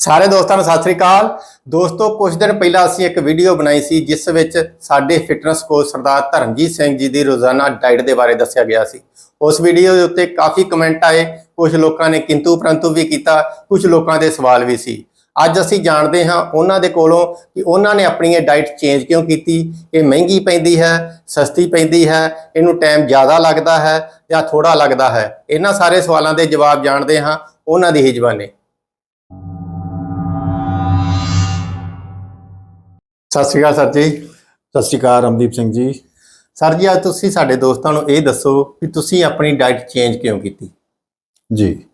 ਸਾਰੇ ਦੋਸਤਾਂ ਨੂੰ ਸਤਿ ਸ੍ਰੀ ਅਕਾਲ। ਦੋਸਤੋ ਕੁਝ ਦਿਨ ਪਹਿਲਾਂ ਅਸੀਂ ਇੱਕ ਵੀਡੀਓ ਬਣਾਈ ਸੀ, ਜਿਸ ਵਿੱਚ ਸਾਡੇ ਫਿਟਨੈਸ ਕੋਚ ਸਰਦਾਰ ਧਰਮਜੀਤ ਸਿੰਘ ਜੀ ਦੀ ਰੋਜ਼ਾਨਾ ਡਾਈਟ ਦੇ ਬਾਰੇ ਦੱਸਿਆ ਗਿਆ ਸੀ। ਉਸ ਵੀਡੀਓ ਦੇ ਉੱਤੇ ਕਾਫੀ ਕਮੈਂਟ ਆਏ ਕੁਝ ਲੋਕਾਂ ਨੇ ਕਿੰਤੂ ਪਰੰਤੂ ਵੀ ਕੀਤਾ ਕੁਝ ਲੋਕਾਂ ਦੇ ਸਵਾਲ ਵੀ ਸੀ। ਅੱਜ ਅਸੀਂ ਜਾਣਦੇ ਹਾਂ ਉਹਨਾਂ ਦੇ ਕੋਲੋਂ ਕਿ ਉਹਨਾਂ ਨੇ ਆਪਣੀ ਇਹ ਡਾਈਟ ਚੇਂਜ ਕਿਉਂ ਕੀਤੀ, ਇਹ ਮਹਿੰਗੀ ਪੈਂਦੀ ਹੈ, ਸਸਤੀ ਪੈਂਦੀ ਹੈ, ਇਹਨੂੰ ਟਾਈਮ ਜ਼ਿਆਦਾ ਲੱਗਦਾ ਹੈ ਜਾਂ ਥੋੜਾ ਲੱਗਦਾ ਹੈ? ਇਹਨਾਂ ਸਾਰੇ ਸਵਾਲਾਂ ਦੇ ਜਵਾਬ ਜਾਣਦੇ ਹਾਂ, ਉਹਨਾਂ ਦੀ ਹੀ ਜ਼ਬਾਨੀ। ਸਤਿ ਸ਼੍ਰੀ ਅਕਾਲ ਸਰ ਜੀ। ਸਤਿ ਸ਼੍ਰੀ ਅਕਾਲ ਰਮਦੀਪ ਸਿੰਘ ਜੀ। ਸਰ ਜੀ ਅੱਜ ਤੁਸੀਂ ਸਾਡੇ ਦੋਸਤਾਂ ਨੂੰ ਇਹ ਦੱਸੋ ਕਿ ਤੁਸੀਂ ਆਪਣੀ ਡਾਈਟ ਚੇਂਜ ਕਿਉਂ ਕੀਤੀ? ਜੀ।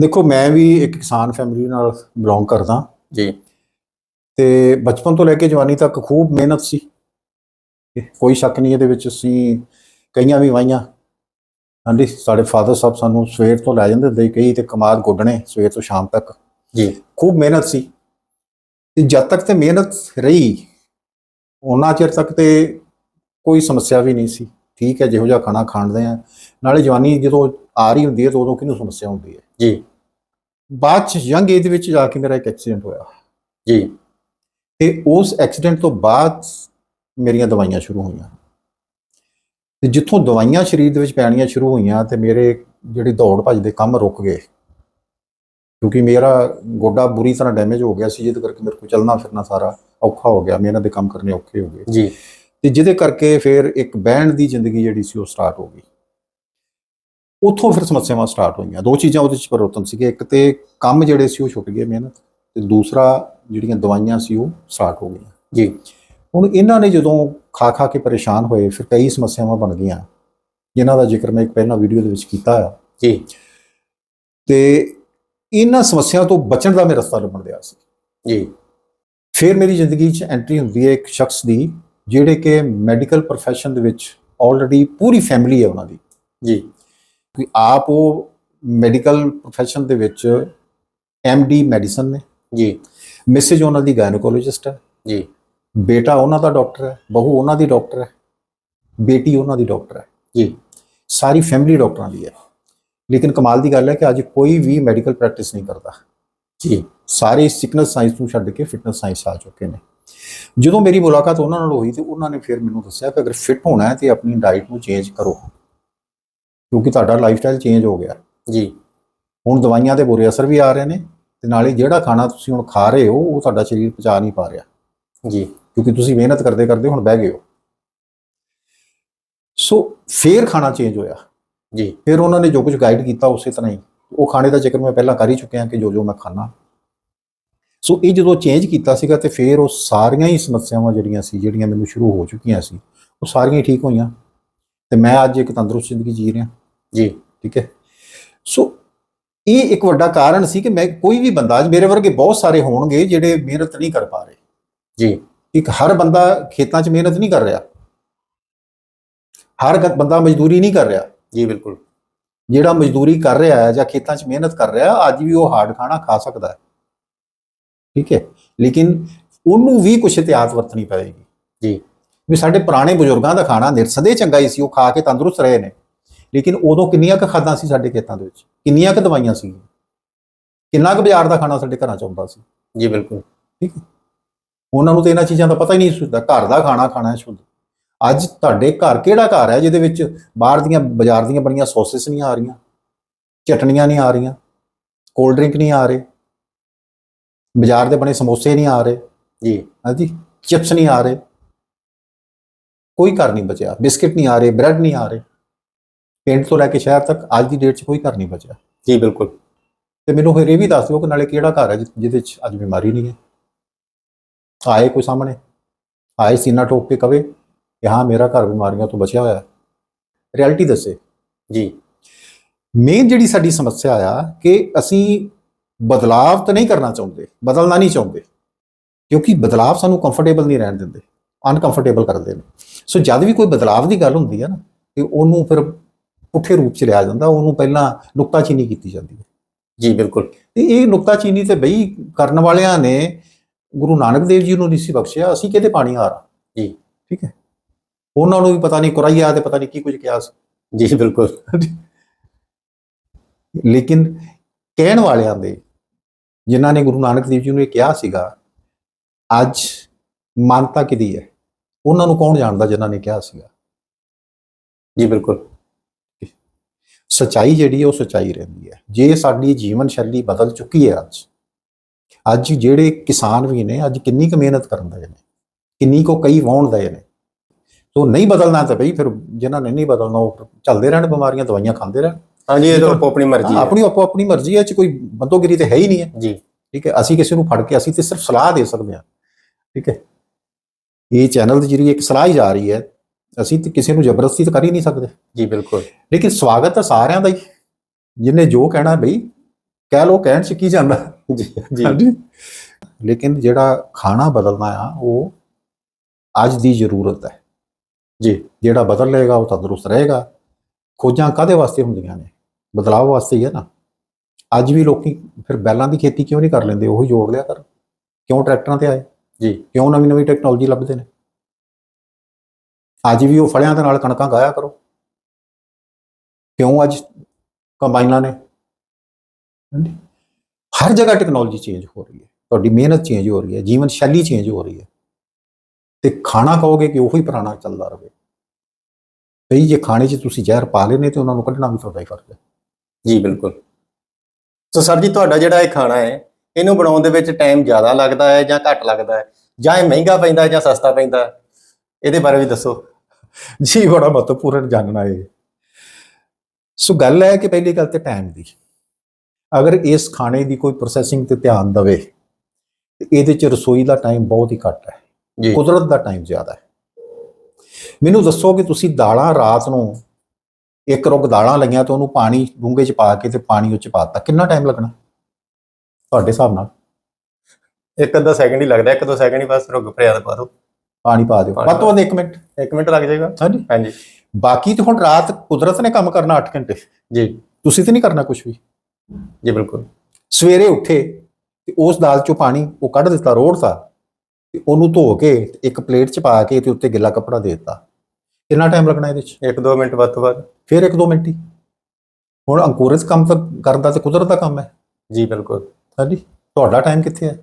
ਦੇਖੋ ਮੈਂ ਵੀ ਇੱਕ ਕਿਸਾਨ ਫੈਮਿਲੀ ਨਾਲ ਬਿਲੋਂਗ ਕਰਦਾ। ਜੀ। ਤੇ ਬਚਪਨ ਤੋਂ ਲੈ ਕੇ ਜਵਾਨੀ ਤੱਕ ਖੂਬ ਮਿਹਨਤ ਸੀ। ਕੋਈ ਸ਼ੱਕ ਨਹੀਂ ਇਹਦੇ ਵਿੱਚ ਅਸੀਂ ਕਈਆਂ ਵੀ ਵਾਈਆਂ ਹਾਂਜੀ ਸਾਡੇ ਫਾਦਰ ਸਾਹਿਬ ਸਾਨੂੰ ਸਵੇਰ ਤੋਂ ਲੈ ਜਾਂਦੇ ਹੁੰਦੇ ਕਈ ਤੇ ਕਮਾਦ ਗੋਡਣੇ ਸਵੇਰ ਤੋਂ ਸ਼ਾਮ ਤੱਕ। ਜੀ। ਖੂਬ ਮਿਹਨਤ ਸੀ। ਤੇ ਜਦ ਤੱਕ ਤੇ ਮਿਹਨਤ ਰਹੀ ਉਹਨਾਂ ਚਿਰ ਤੱਕ ਤੇ ਕੋਈ ਸਮੱਸਿਆ ਵੀ ਨਹੀਂ ਸੀ। ਠੀਕ ਹੈ ਜਿਹੋ ਜਿਹਾ ਖਾਣਾ ਖਾਂਦੇ ਆ। ਨਾਲੇ ਜਵਾਨੀ ਜਦੋਂ ਆ ਰਹੀ ਹੁੰਦੀ ਹੈ ਤਾਂ ਉਦੋਂ ਕਿਹਨੂੰ ਸਮੱਸਿਆ ਹੁੰਦੀ ਹੈ? ਜੀ। ਬਾਅਦ ਚ ਯੰਗ ਏਜ ਵਿੱਚ ਜਾ ਕੇ ਮੇਰਾ ਇੱਕ ਐਕਸੀਡੈਂਟ ਹੋਇਆ। ਜੀ। ਤੇ ਉਸ ਐਕਸੀਡੈਂਟ ਤੋਂ ਬਾਅਦ ਮੇਰੀਆਂ ਦਵਾਈਆਂ ਸ਼ੁਰੂ ਹੋਈਆਂ। ਤੇ ਜਿੱਥੋਂ ਦਵਾਈਆਂ ਸਰੀਰ ਦੇ ਵਿੱਚ ਪੈਣੀਆਂ ਸ਼ੁਰੂ ਹੋਈਆਂ ਤੇ ਮੇਰੇ ਜਿਹੜੀ ਦੌੜ ਭੱਜ ਦੇ ਕੰਮ ਰੁਕ ਗਏ। ਕਿਉਂਕਿ ਮੇਰਾ ਗੋਡਾ ਬੁਰੀ ਤਰ੍ਹਾਂ ਡੈਮੇਜ ਹੋ ਗਿਆ ਸੀ ਜਿਹਦੇ ਕਰਕੇ ਮੇਰੇ ਕੋਲ ਚੱਲਣਾ ਫਿਰਨਾ ਸਾਰਾ ਔਖਾ ਹੋ ਗਿਆ ਮਿਹਨਤ ਦੇ ਕੰਮ ਕਰਨੇ ਔਖੇ ਹੋ ਗਏ। ਜੀ। ਤੇ ਜਿਹਦੇ ਕਰਕੇ ਫਿਰ ਇੱਕ ਬੈਂਡ ਦੀ ਜ਼ਿੰਦਗੀ ਜਿਹੜੀ ਸੀ ਉਹ ਸਟਾਰਟ ਹੋ ਗਈ। ਉੱਥੋਂ ਫਿਰ ਸਮੱਸਿਆਵਾਂ ਸਟਾਰਟ ਹੋਈਆਂ। ਦੋ ਚੀਜ਼ਾਂ ਉਹਦੇ ਵਿੱਚ ਪਰਿਵਰਤਨ ਸੀਗੇ ਇੱਕ ਤੇ ਕੰਮ ਜਿਹੜੇ ਸੀ ਉਹ ਛੁੱਟ ਗਏ ਮਿਹਨਤ ਤੇ ਦੂਸਰਾ ਜਿਹੜੀਆਂ ਦਵਾਈਆਂ ਸੀ ਉਹ ਸਟਾਰਟ ਹੋ ਗਈਆਂ। ਜੀ। ਹੁਣ ਇਹਨਾਂ ਨੇ ਜਦੋਂ ਖਾ ਖਾ ਕੇ ਪਰੇਸ਼ਾਨ ਹੋਏ ਫਿਰ ਕਈ ਸਮੱਸਿਆਵਾਂ ਬਣ ਗਈਆਂ। ਜਿਨ੍ਹਾਂ ਦਾ ਜ਼ਿਕਰ ਮੈਂ ਇੱਕ ਪਹਿਲਾਂ ਵੀਡੀਓ ਦੇ ਵਿੱਚ ਕੀਤਾ ਆ। ਜੀ। ਤੇ ਇਹਨਾਂ ਸਮੱਸਿਆਵਾਂ ਤੋਂ ਬਚਣ ਦਾ ਮੈਂ ਰਸਤਾ ਲੱਭਣ ਦਿਆ ਸੀ। ਜੀ। ਫਿਰ ਮੇਰੀ ਜ਼ਿੰਦਗੀ 'ਚ ਐਂਟਰੀ ਹੁੰਦੀ ਹੈ ਇੱਕ ਸ਼ਖਸ ਦੀ ਜਿਹੜੇ ਕਿ ਮੈਡੀਕਲ profession ਦੇ ਵਿੱਚ ਆਲਰੇਡੀ ਪੂਰੀ ਫੈਮਿਲੀ ਹੈ ਉਹਨਾਂ ਦੀ। ਜੀ। ਕਿ ਆਪ ਉਹ ਮੈਡੀਕਲ profession ਦੇ ਵਿੱਚ ਡੀ ਮੈਡੀਸਨ ਨੇ। ਜੀ। ਮਿਸਿਜ ਉਹਨਾਂ ਦੀ ਗਾਇਨੋਕੋਲੋਜਿਸਟ ਹੈ। ਜੀ। ਬੇਟਾ ਉਹਨਾਂ ਦਾ ਡਾਕਟਰ ਹੈ ਬਹੂ ਉਹਨਾਂ ਦੀ ਡਾਕਟਰ ਹੈ ਬੇਟੀ ਉਹਨਾਂ ਦੀ ਡਾਕਟਰ ਹੈ। ਜੀ। ਸਾਰੀ ਫੈਮਿਲੀ ਡਾਕਟਰਾਂ ਦੀ ਹੈ। ਲੇਕਿਨ ਕਮਾਲ ਦੀ ਗੱਲ ਹੈ ਕਿ ਅੱਜ ਕੋਈ ਵੀ ਮੈਡੀਕਲ ਪ੍ਰੈਕਟਿਸ ਨਹੀਂ ਕਰਦਾ। ਜੀ। ਸਾਰੇ ਸਿਕਨਸ ਸਾਇੰਸ ਨੂੰ ਛੱਡ ਕੇ ਫਿਟਨੈਸ ਸਾਇੰਸ ਆ ਚੁੱਕੇ ਨੇ। ਜਦੋਂ ਮੇਰੀ ਮੁਲਾਕਾਤ ਉਹਨਾਂ ਨਾਲ ਹੋਈ ਤੇ ਉਹਨਾਂ ਨੇ ਫਿਰ ਮੈਨੂੰ ਦੱਸਿਆ ਕਿ ਅਗਰ ਫਿਟ ਹੋਣਾ ਹੈ ਤੇ ਆਪਣੀ ਡਾਈਟ ਨੂੰ ਚੇਂਜ ਕਰੋ। ਕਿਉਂਕਿ ਤੁਹਾਡਾ ਲਾਈਫ ਸਟਾਈਲ ਚੇਂਜ ਹੋ ਗਿਆ। ਜੀ। ਹੁਣ ਦਵਾਈਆਂ ਦੇ ਬੁਰੇ ਅਸਰ ਵੀ ਆ ਰਹੇ ਨੇ ਤੇ ਨਾਲੇ ਜਿਹੜਾ ਖਾਣਾ ਤੁਸੀਂ ਹੁਣ ਖਾ ਰਹੇ ਹੋ ਉਹ ਤੁਹਾਡਾ ਸਰੀਰ ਪਚਾ ਨਹੀਂ ਪਾ ਰਿਹਾ। ਜੀ। ਕਿਉਂਕਿ ਤੁਸੀਂ ਮਿਹਨਤ ਕਰਦੇ ਕਰਦੇ ਹੁਣ ਬਹਿ ਗਏ ਹੋ। ਸੋ ਫੇਰ ਖਾਣਾ ਚੇਂਜ ਹੋਇਆ। ਜੀ। ਫਿਰ ਉਹਨਾਂ ਨੇ ਜੋ ਕੁਝ ਗਾਈਡ ਕੀਤਾ ਉਸੇ ਤਰ੍ਹਾਂ ਹੀ। ਉਹ ਖਾਣੇ ਦਾ ਜ਼ਿਕਰ ਮੈਂ ਪਹਿਲਾਂ ਕਰ ਹੀ ਚੁੱਕਿਆ ਕਿ ਜੋ ਜੋ ਮੈਂ ਖਾਣਾ ਸੋ ਇਹ ਜਦੋਂ ਚੇਂਜ ਕੀਤਾ ਸੀਗਾ ਤੇ ਫਿਰ ਉਹ ਸਾਰੀਆਂ ਹੀ ਸਮੱਸਿਆਵਾਂ ਜਿਹੜੀਆਂ ਸੀ ਜਿਹੜੀਆਂ ਮੈਨੂੰ ਸ਼ੁਰੂ ਹੋ ਚੁੱਕੀਆਂ ਸੀ ਉਹ ਸਾਰੀਆਂ ਠੀਕ ਹੋਈਆਂ। ਤੇ ਮੈਂ ਅੱਜ ਇੱਕ ਤੰਦਰੁਸਤ ਜ਼ਿੰਦਗੀ ਜੀ ਰਿਹਾ। ਜੀ। ਠੀਕ ਹੈ? ਸੋ ਇਹ ਇੱਕ ਵੱਡਾ ਕਾਰਨ ਸੀ ਕਿ ਮੈਂ ਕੋਈ ਵੀ ਬੰਦਾ ਮੇਰੇ ਵਰਗੇ ਬਹੁਤ ਸਾਰੇ ਹੋਣਗੇ ਜਿਹੜੇ ਮਿਹਨਤ ਨਹੀਂ ਕਰ ਪਾ ਰਹੇ। ਜੀ। ਇੱਕ ਹਰ ਬੰਦਾ ਖੇਤਾਂ 'ਚ ਮਿਹਨਤ ਨਹੀਂ ਕਰ ਰਿਹਾ। ਹਰ ਬੰਦਾ ਮਜ਼ਦੂਰੀ ਨਹੀਂ ਕਰ ਰਿਹਾ। ਜੀ ਬਿਲਕੁਲ। ਜਿਹੜਾ ਮਜ਼ਦੂਰੀ ਕਰ ਰਿਹਾ ਹੈ ਜਾਂ ਖੇਤਾਂ 'ਚ ਮਿਹਨਤ ਕਰ ਰਿਹਾ ਹੈ, ਅੱਜ ਵੀ ਉਹ ਹਾਰਡ ਖਾਣਾ ਖਾ ਸਕਦਾ ਹੈ। ਠੀਕ ਹੈ? ਲੇਕਿਨ ਉਹਨੂੰ ਵੀ ਕੁਛ ਇਤਿਆਤ ਵਰਤਣੀ ਪਏਗੀ। ਜੀ। ਵੀ ਸਾਡੇ ਪੁਰਾਣੇ ਬਜ਼ੁਰਗਾਂ ਦਾ ਖਾਣਾ ਨਿਰਸਦੇ ਚੰਗਾ ਹੀ ਸੀ ਉਹ ਖਾ ਕੇ ਤੰਦਰੁਸਤ ਰਹੇ ਨੇ। ਲੇਕਿਨ ਉਦੋਂ ਕਿੰਨੀਆਂ ਕੁ ਖਾਦਾਂ ਸੀ ਸਾਡੇ ਖੇਤਾਂ ਦੇ ਵਿੱਚ? ਕਿੰਨੀਆਂ ਕੁ ਦਵਾਈਆਂ ਸੀ? ਕਿੰਨਾ ਕੁ ਬਾਜ਼ਾਰ ਦਾ ਖਾਣਾ ਸਾਡੇ ਘਰਾਂ 'ਚ ਆਉਂਦਾ ਸੀ? ਜੀ ਬਿਲਕੁਲ। ਉਹਨਾਂ ਨੂੰ ਤੇ ਇਹਨਾਂ ਚੀਜ਼ਾਂ ਦਾ ਪਤਾ ਹੀ ਨਹੀਂ ਹੁੰਦਾ ਘਰ ਦਾ ਖਾਣਾ ਖਾਣਾ ਹੈ ਸ਼ੁੱਧ। ਅੱਜ ਤੁਹਾਡੇ ਘਰ ਕਿਹੜਾ ਘਰ ਹੈ ਜਿਹਦੇ ਵਿੱਚ ਬਾਹਰ ਦੀਆਂ ਬਾਜ਼ਾਰ ਦੀਆਂ ਬਣੀਆਂ ਸੌਸਸ ਨਹੀਂ ਆ ਰਹੀਆਂ ਚਟਣੀਆਂ ਨਹੀਂ ਆ ਰਹੀਆਂ ਕੋਲਡ ਡਰਿੰਕ ਨਹੀਂ ਆ ਰਹੇ ਬਾਜ਼ਾਰ ਦੇ ਬਣੇ ਸਮੋਸੇ ਨਹੀਂ ਆ ਰਹੇ ਜੀ ਹਾਂਜੀ ਚਿਪਸ ਨਹੀਂ ਆ ਰਹੇ ਕੋਈ ਘਰ ਨਹੀਂ ਬਚਿਆ ਬਿਸਕਟ ਨਹੀਂ ਆ ਰਹੇ ਬ੍ਰੈਡ ਨਹੀਂ ਆ ਰਹੇ ਪਿੰਡ ਤੋਂ ਲੈ ਕੇ ਸ਼ਹਿਰ ਤੱਕ ਅੱਜ ਦੀ ਡੇਟ 'ਚ ਕੋਈ ਘਰ ਨਹੀਂ ਬਚਿਆ। ਜੀ ਬਿਲਕੁਲ। ਤੇ ਮੈਨੂੰ ਫਿਰ ਇਹ ਵੀ ਦੱਸ ਦਿਓ ਕਿ ਨਾਲੇ ਕਿਹੜਾ ਘਰ ਹੈ ਜਿਹਦੇ 'ਚ ਅੱਜ ਬਿਮਾਰੀ ਨਹੀਂ ਹੈ। ਆਏ ਕੋਈ ਸਾਹਮਣੇ? ਆਏ ਸੀਨਾ ਠੋਕ ਕੇ ਕਵੇ ਕਿ ਹਾਂ ਮੇਰਾ ਘਰ ਬਿਮਾਰੀਆਂ ਤੋਂ ਬਚਿਆ ਹੋਇਆ ਹੈ। ਰਿਐਲਿਟੀ ਦੱਸੇ। ਜੀ। ਮੇਨ ਜਿਹੜੀ ਸਾਡੀ ਸਮੱਸਿਆ ਆ ਕਿ ਅਸੀਂ ਬਦਲਾਵ ਤਾਂ ਨਹੀਂ ਕਰਨਾ ਚਾਹੁੰਦੇ ਬਦਲਣਾ ਨਹੀਂ ਚਾਹੁੰਦੇ ਕਿਉਂਕਿ ਬਦਲਾਵ ਸਾਨੂੰ ਕੰਫਰਟੇਬਲ ਨਹੀਂ ਰਹਿਣ ਦਿੰਦੇ ਅਨਕੰਫਰਟੇਬਲ ਕਰਦੇ ਨੇ। ਸੋ ਜਦ ਵੀ ਕੋਈ ਬਦਲਾਵ ਦੀ ਗੱਲ ਹੁੰਦੀ ਹੈ ਨਾ ਤੇ ਉਹਨੂੰ ਫਿਰ ਪੁੱਠੇ ਰੂਪ 'ਚ ਲਿਆ ਜਾਂਦਾ ਉਹਨੂੰ ਪਹਿਲਾਂ ਨੁਕਤਾਚੀਨੀ ਕੀਤੀ ਜਾਂਦੀ ਹੈ। ਜੀ ਬਿਲਕੁਲ। ਤੇ ਇਹ ਨੁਕਤਾਚੀਨੀ ਤੇ ਬਈ ਕਰਨ ਵਾਲਿਆਂ ਨੇ ਗੁਰੂ ਨਾਨਕ ਦੇਵ ਜੀ ਨੂੰ ਨਹੀਂ ਸੀ ਬਖਸ਼ਿਆ ਅਸੀਂ ਕਿਹਦੇ ਪਾਣੀ ਹਾਰ? ਜੀ। ਠੀਕ ਹੈ। ਉਹਨਾਂ ਨੂੰ ਵੀ ਪਤਾ ਨਹੀਂ ਕੁਰਾਈਆ ਤੇ ਪਤਾ ਨਹੀਂ ਕੀ ਕੁਝ ਕਿਹਾ ਸੀ। ਜੀ ਬਿਲਕੁਲ। ਲੇਕਿਨ ਕਹਿਣ ਵਾਲਿਆਂ ਦੇ ਜਿਨ੍ਹਾਂ ਨੇ ਗੁਰੂ ਨਾਨਕ ਦੇਵ ਜੀ ਨੂੰ ਇਹ ਕਿਹਾ ਸੀਗਾ ਅੱਜ ਮਾਨਤਾ ਕਿਹਦੀ ਹੈ? ਉਹਨਾਂ ਨੂੰ ਕੌਣ ਜਾਣਦਾ ਜਿਨ੍ਹਾਂ ਨੇ ਕਿਹਾ ਸੀਗਾ? ਜੀ ਬਿਲਕੁਲ। ਸਚਾਈ ਜਿਹੜੀ ਹੈ ਉਹ ਸਚਾਈ ਰਹਿੰਦੀ ਹੈ। ਜੇ ਸਾਡੀ ਜੀਵਨ ਸ਼ੈਲੀ ਬਦਲ ਚੁੱਕੀ ਹੈ ਅੱਜ ਅੱਜ ਜਿਹੜੇ ਕਿਸਾਨ ਵੀ ਨੇ ਅੱਜ ਕਿੰਨੀ ਕੁ ਮਿਹਨਤ ਕਰਨ ਦੇ ਨੇ ਕਿੰਨੀ ਕੋ ਕਈ ਵਾਹੁਣ ਦੇ ਨੇ ਸੋ ਨਹੀਂ ਬਦਲਣਾ ਤਾਂ ਭਈ ਫਿਰ ਜਿਨ੍ਹਾਂ ਨੇ ਨਹੀਂ ਬਦਲਣਾ ਉਹ ਚੱਲਦੇ ਰਹਿਣ ਬਿਮਾਰੀਆਂ ਦਵਾਈਆਂ ਖਾਂਦੇ ਰਹਿਣ। ਹਾਂਜੀ ਇਹ ਤਾਂ ਆਪੋ ਆਪਣੀ ਮਰਜ਼ੀ ਹੈ ਆਪਣੀ ਆਪੋ ਆਪਣੀ ਮਰਜ਼ੀ ਹੈ ਇਹ ਚ ਕੋਈ ਬੰਦੋਗਿਰੀ ਤੇ ਹੈ ਹੀ ਨਹੀਂ ਹੈ। ਜੀ। ਠੀਕ ਹੈ ਅਸੀਂ ਕਿਸੇ ਨੂੰ ਫੜ ਕੇ ਅਸੀਂ ਤੇ ਸਿਰਫ ਸਲਾਹ ਦੇ ਸਕਦੇ ਹਾਂ। ਠੀਕ ਹੈ ਇਹ ਚੈਨਲ ਦੇ ਜਰੀਏ ਇੱਕ ਸਲਾਹ ਹੀ ਜਾ ਰਹੀ ਹੈ ਅਸੀਂ ਤੇ ਕਿਸੇ ਨੂੰ ਜ਼ਬਰਦਸਤੀ ਤਾਂ ਕਰ ਹੀ ਨਹੀਂ ਸਕਦੇ। ਜੀ ਬਿਲਕੁਲ। ਲੇਕਿਨ ਸਵਾਗਤ ਤਾਂ ਸਾਰਿਆਂ ਦਾ ਹੀ ਜਿਨੇ ਜੋ ਕਹਿਣਾ ਬਈ ਕਹਿ ਲੋ ਕਹਿਣ ਚ ਕੀ ਜਾਂਦਾ। ਜੀ ਜੀ। ਲੇਕਿਨ ਜਿਹੜਾ ਖਾਣਾ ਬਦਲਣਾ ਆ ਉਹ ਅੱਜ ਦੀ ਜ਼ਰੂਰਤ ਹੈ। ਜੀ। ਜਿਹੜਾ ਬਦਲ ਲਏਗਾ ਉਹ ਤੰਦਰੁਸਤ ਰਹੇਗਾ। ਖੋਜਾਂ ਕਾਦੇ ਵਾਸਤੇ ਹੁੰਦੀਆਂ ਨੇ? ਬਦਲਾਅ ਵਾਸਤੇ ਹੀ ਹੈ ਨਾ। ਅੱਜ ਵੀ ਲੋਕੀ ਫਿਰ ਬੈਲਾਂ ਦੀ ਖੇਤੀ ਕਿਉਂ ਨਹੀਂ ਕਰ ਲੈਂਦੇ? ਉਹੀ ਜੋੜ ਲਿਆ ਕਰ। ਕਿਉਂ ਟਰੈਕਟਰਾਂ ਤੇ ਆਏ? ਜੀ। ਕਿਉਂ ਨਵੀਂ ਨਵੀਂ ਟੈਕਨੋਲੋਜੀ ਲੱਭਦੇ ਨੇ? ਅੱਜ ਵੀ ਉਹ ਫਲਿਆਂ ਦੇ ਨਾਲ ਕਣਕਾਂ ਗਾਇਆ ਕਰੋ। ਕਿਉਂ ਅੱਜ ਕੰਬਾਈਨਾਂ ਨੇ। ਹਰ ਜਗ੍ਹਾ ਟੈਕਨੋਲੋਜੀ ਚੇਂਜ ਹੋ ਰਹੀ ਹੈ। ਤੁਹਾਡੀ ਮਿਹਨਤ ਚੇਂਜ ਹੋ ਰਹੀ ਹੈ। ਜੀਵਨ ਸ਼ੈਲੀ ਚੇਂਜ ਹੋ ਰਹੀ ਹੈ। ਤੇ ਖਾਣਾ ਕਹੋਗੇ ਕਿ ਉਹੀ ਪੁਰਾਣਾ ਚੱਲਦਾ ਰਹੇ। ਬਈ ਜੇ ਖਾਣੇ 'ਚ ਤੁਸੀਂ ਜ਼ਹਿਰ ਪਾ ਲੈਨੇ ਤੇ ਉਹਨਾਂ ਨੂੰ ਕੱਢਣਾ ਵੀ ਤੁਹਾਡਾ ਹੀ ਫਰਜ਼ ਹੈ। ਜੀ ਬਿਲਕੁਲ। ਸੋ ਸਰ ਜੀ ਤੁਹਾਡਾ ਜਿਹੜਾ ਇਹ ਖਾਣਾ ਹੈ ਇਹਨੂੰ ਬਣਾਉਣ ਦੇ ਵਿੱਚ ਟਾਈਮ ਜ਼ਿਆਦਾ ਲੱਗਦਾ ਹੈ ਜਾਂ ਘੱਟ ਲੱਗਦਾ ਹੈ? ਜਾਂ ਇਹ ਮਹਿੰਗਾ ਪੈਂਦਾ ਹੈ ਜਾਂ ਸਸਤਾ ਪੈਂਦਾ ਹੈ? ਇਹਦੇ ਬਾਰੇ ਵੀ ਦੱਸੋ। ਜੀ ਬੜਾ ਮਹੱਤਵਪੂਰਨ ਜਾਣਨਾ ਹੈ ਸੋ ਗੱਲ ਹੈ ਕਿ ਪਹਿਲੀ ਗੱਲ ਤੇ ਟਾਈਮ ਦੀ। ਅਗਰ ਇਸ ਖਾਣੇ ਦੀ ਕੋਈ ਪ੍ਰੋਸੈਸਿੰਗ ਤੇ ਧਿਆਨ ਦਵੇ ਤੇ ਇਹਦੇ ਚ ਰਸੋਈ ਦਾ ਟਾਈਮ ਬਹੁਤ ਹੀ ਘੱਟ ਹੈ। ਜੀ। ਕੁਦਰਤ ਦਾ ਟਾਈਮ ਜ਼ਿਆਦਾ ਹੈ। ਮੈਨੂੰ ਦੱਸੋ ਕਿ ਤੁਸੀਂ ਦਾਲਾਂ ਰਾਤ ਨੂੰ ਇੱਕ ਰੁੱਗ ਦਾਲਾਂ ਲਈਆਂ ਤੇ ਉਹਨੂੰ ਪਾਣੀ ਡੂੰਘੇ ਚ ਪਾ ਕੇ ਤੇ ਪਾਣੀ ਉੱਚ ਪਾਤਾ ਕਿੰਨਾ ਟਾਈਮ ਲੱਗਣਾ? ਤੁਹਾਡੇ ਹਿਸਾਬ ਨਾਲ? ਇੱਕ ਅੱਧਾ ਸੈਕਿੰਡ ਹੀ ਲੱਗਦਾ ਇੱਕ ਦੋ ਸੈਕਿੰਡ ਹੀ ਬਸ ਰੁਕ ਭਰਿਆ ਪਾ ਦਿਓ। ਪਾਣੀ ਪਾ ਦਿਓ। ਵੱਧ ਤੋਂ ਵੱਧ 1 ਮਿੰਟ। ਇੱਕ ਮਿੰਟ ਲੱਗ ਜਾਏਗਾ। ਹਾਂਜੀ। ਹਾਂਜੀ। ਬਾਕੀ ਤੇ ਹੁਣ ਰਾਤ ਕੁਦਰਤ ਨੇ ਕੰਮ ਕਰਨਾ 8 ਘੰਟੇ। ਜੀ। ਤੁਸੀਂ ਤੇ ਨਹੀਂ ਕਰਨਾ ਕੁਝ ਵੀ। ਜੀ ਬਿਲਕੁਲ। ਸਵੇਰੇ ਉੱਠੇ ਤੇ ਉਸ ਦਾਲ ਚੋਂ ਪਾਣੀ ਉਹ ਕੱਢ ਦਿੱਤਾ ਰੋੜਤਾ। ਤੇ ਉਹਨੂੰ ਧੋ ਕੇ ਇੱਕ ਪਲੇਟ 'ਚ ਪਾ ਕੇ ਤੇ ਉੱਤੇ ਗਿੱਲਾ ਕੱਪੜਾ ਦੇ ਦਿੱਤਾ। ਕਿੰਨਾ ਟਾਈਮ ਲੱਗਣਾ ਇਹਦੇ 'ਚ? ਇੱਕ ਦੋ ਮਿੰਟ ਵੱਧ ਤੋਂ ਵੱਧ। ਫਿਰ 1-2 ਮਿੰਟ ਹੀ। ਹੁਣ ਅੰਕੁਰਿਤ ਕੰਮ ਤਾਂ ਕਰਦਾ ਤੇ ਕੁਦਰਤ ਦਾ ਕੰਮ ਹੈ। ਜੀ ਬਿਲਕੁਲ। ਹਾਂਜੀ ਤੁਹਾਡਾ ਟਾਈਮ ਕਿੱਥੇ ਹੈ?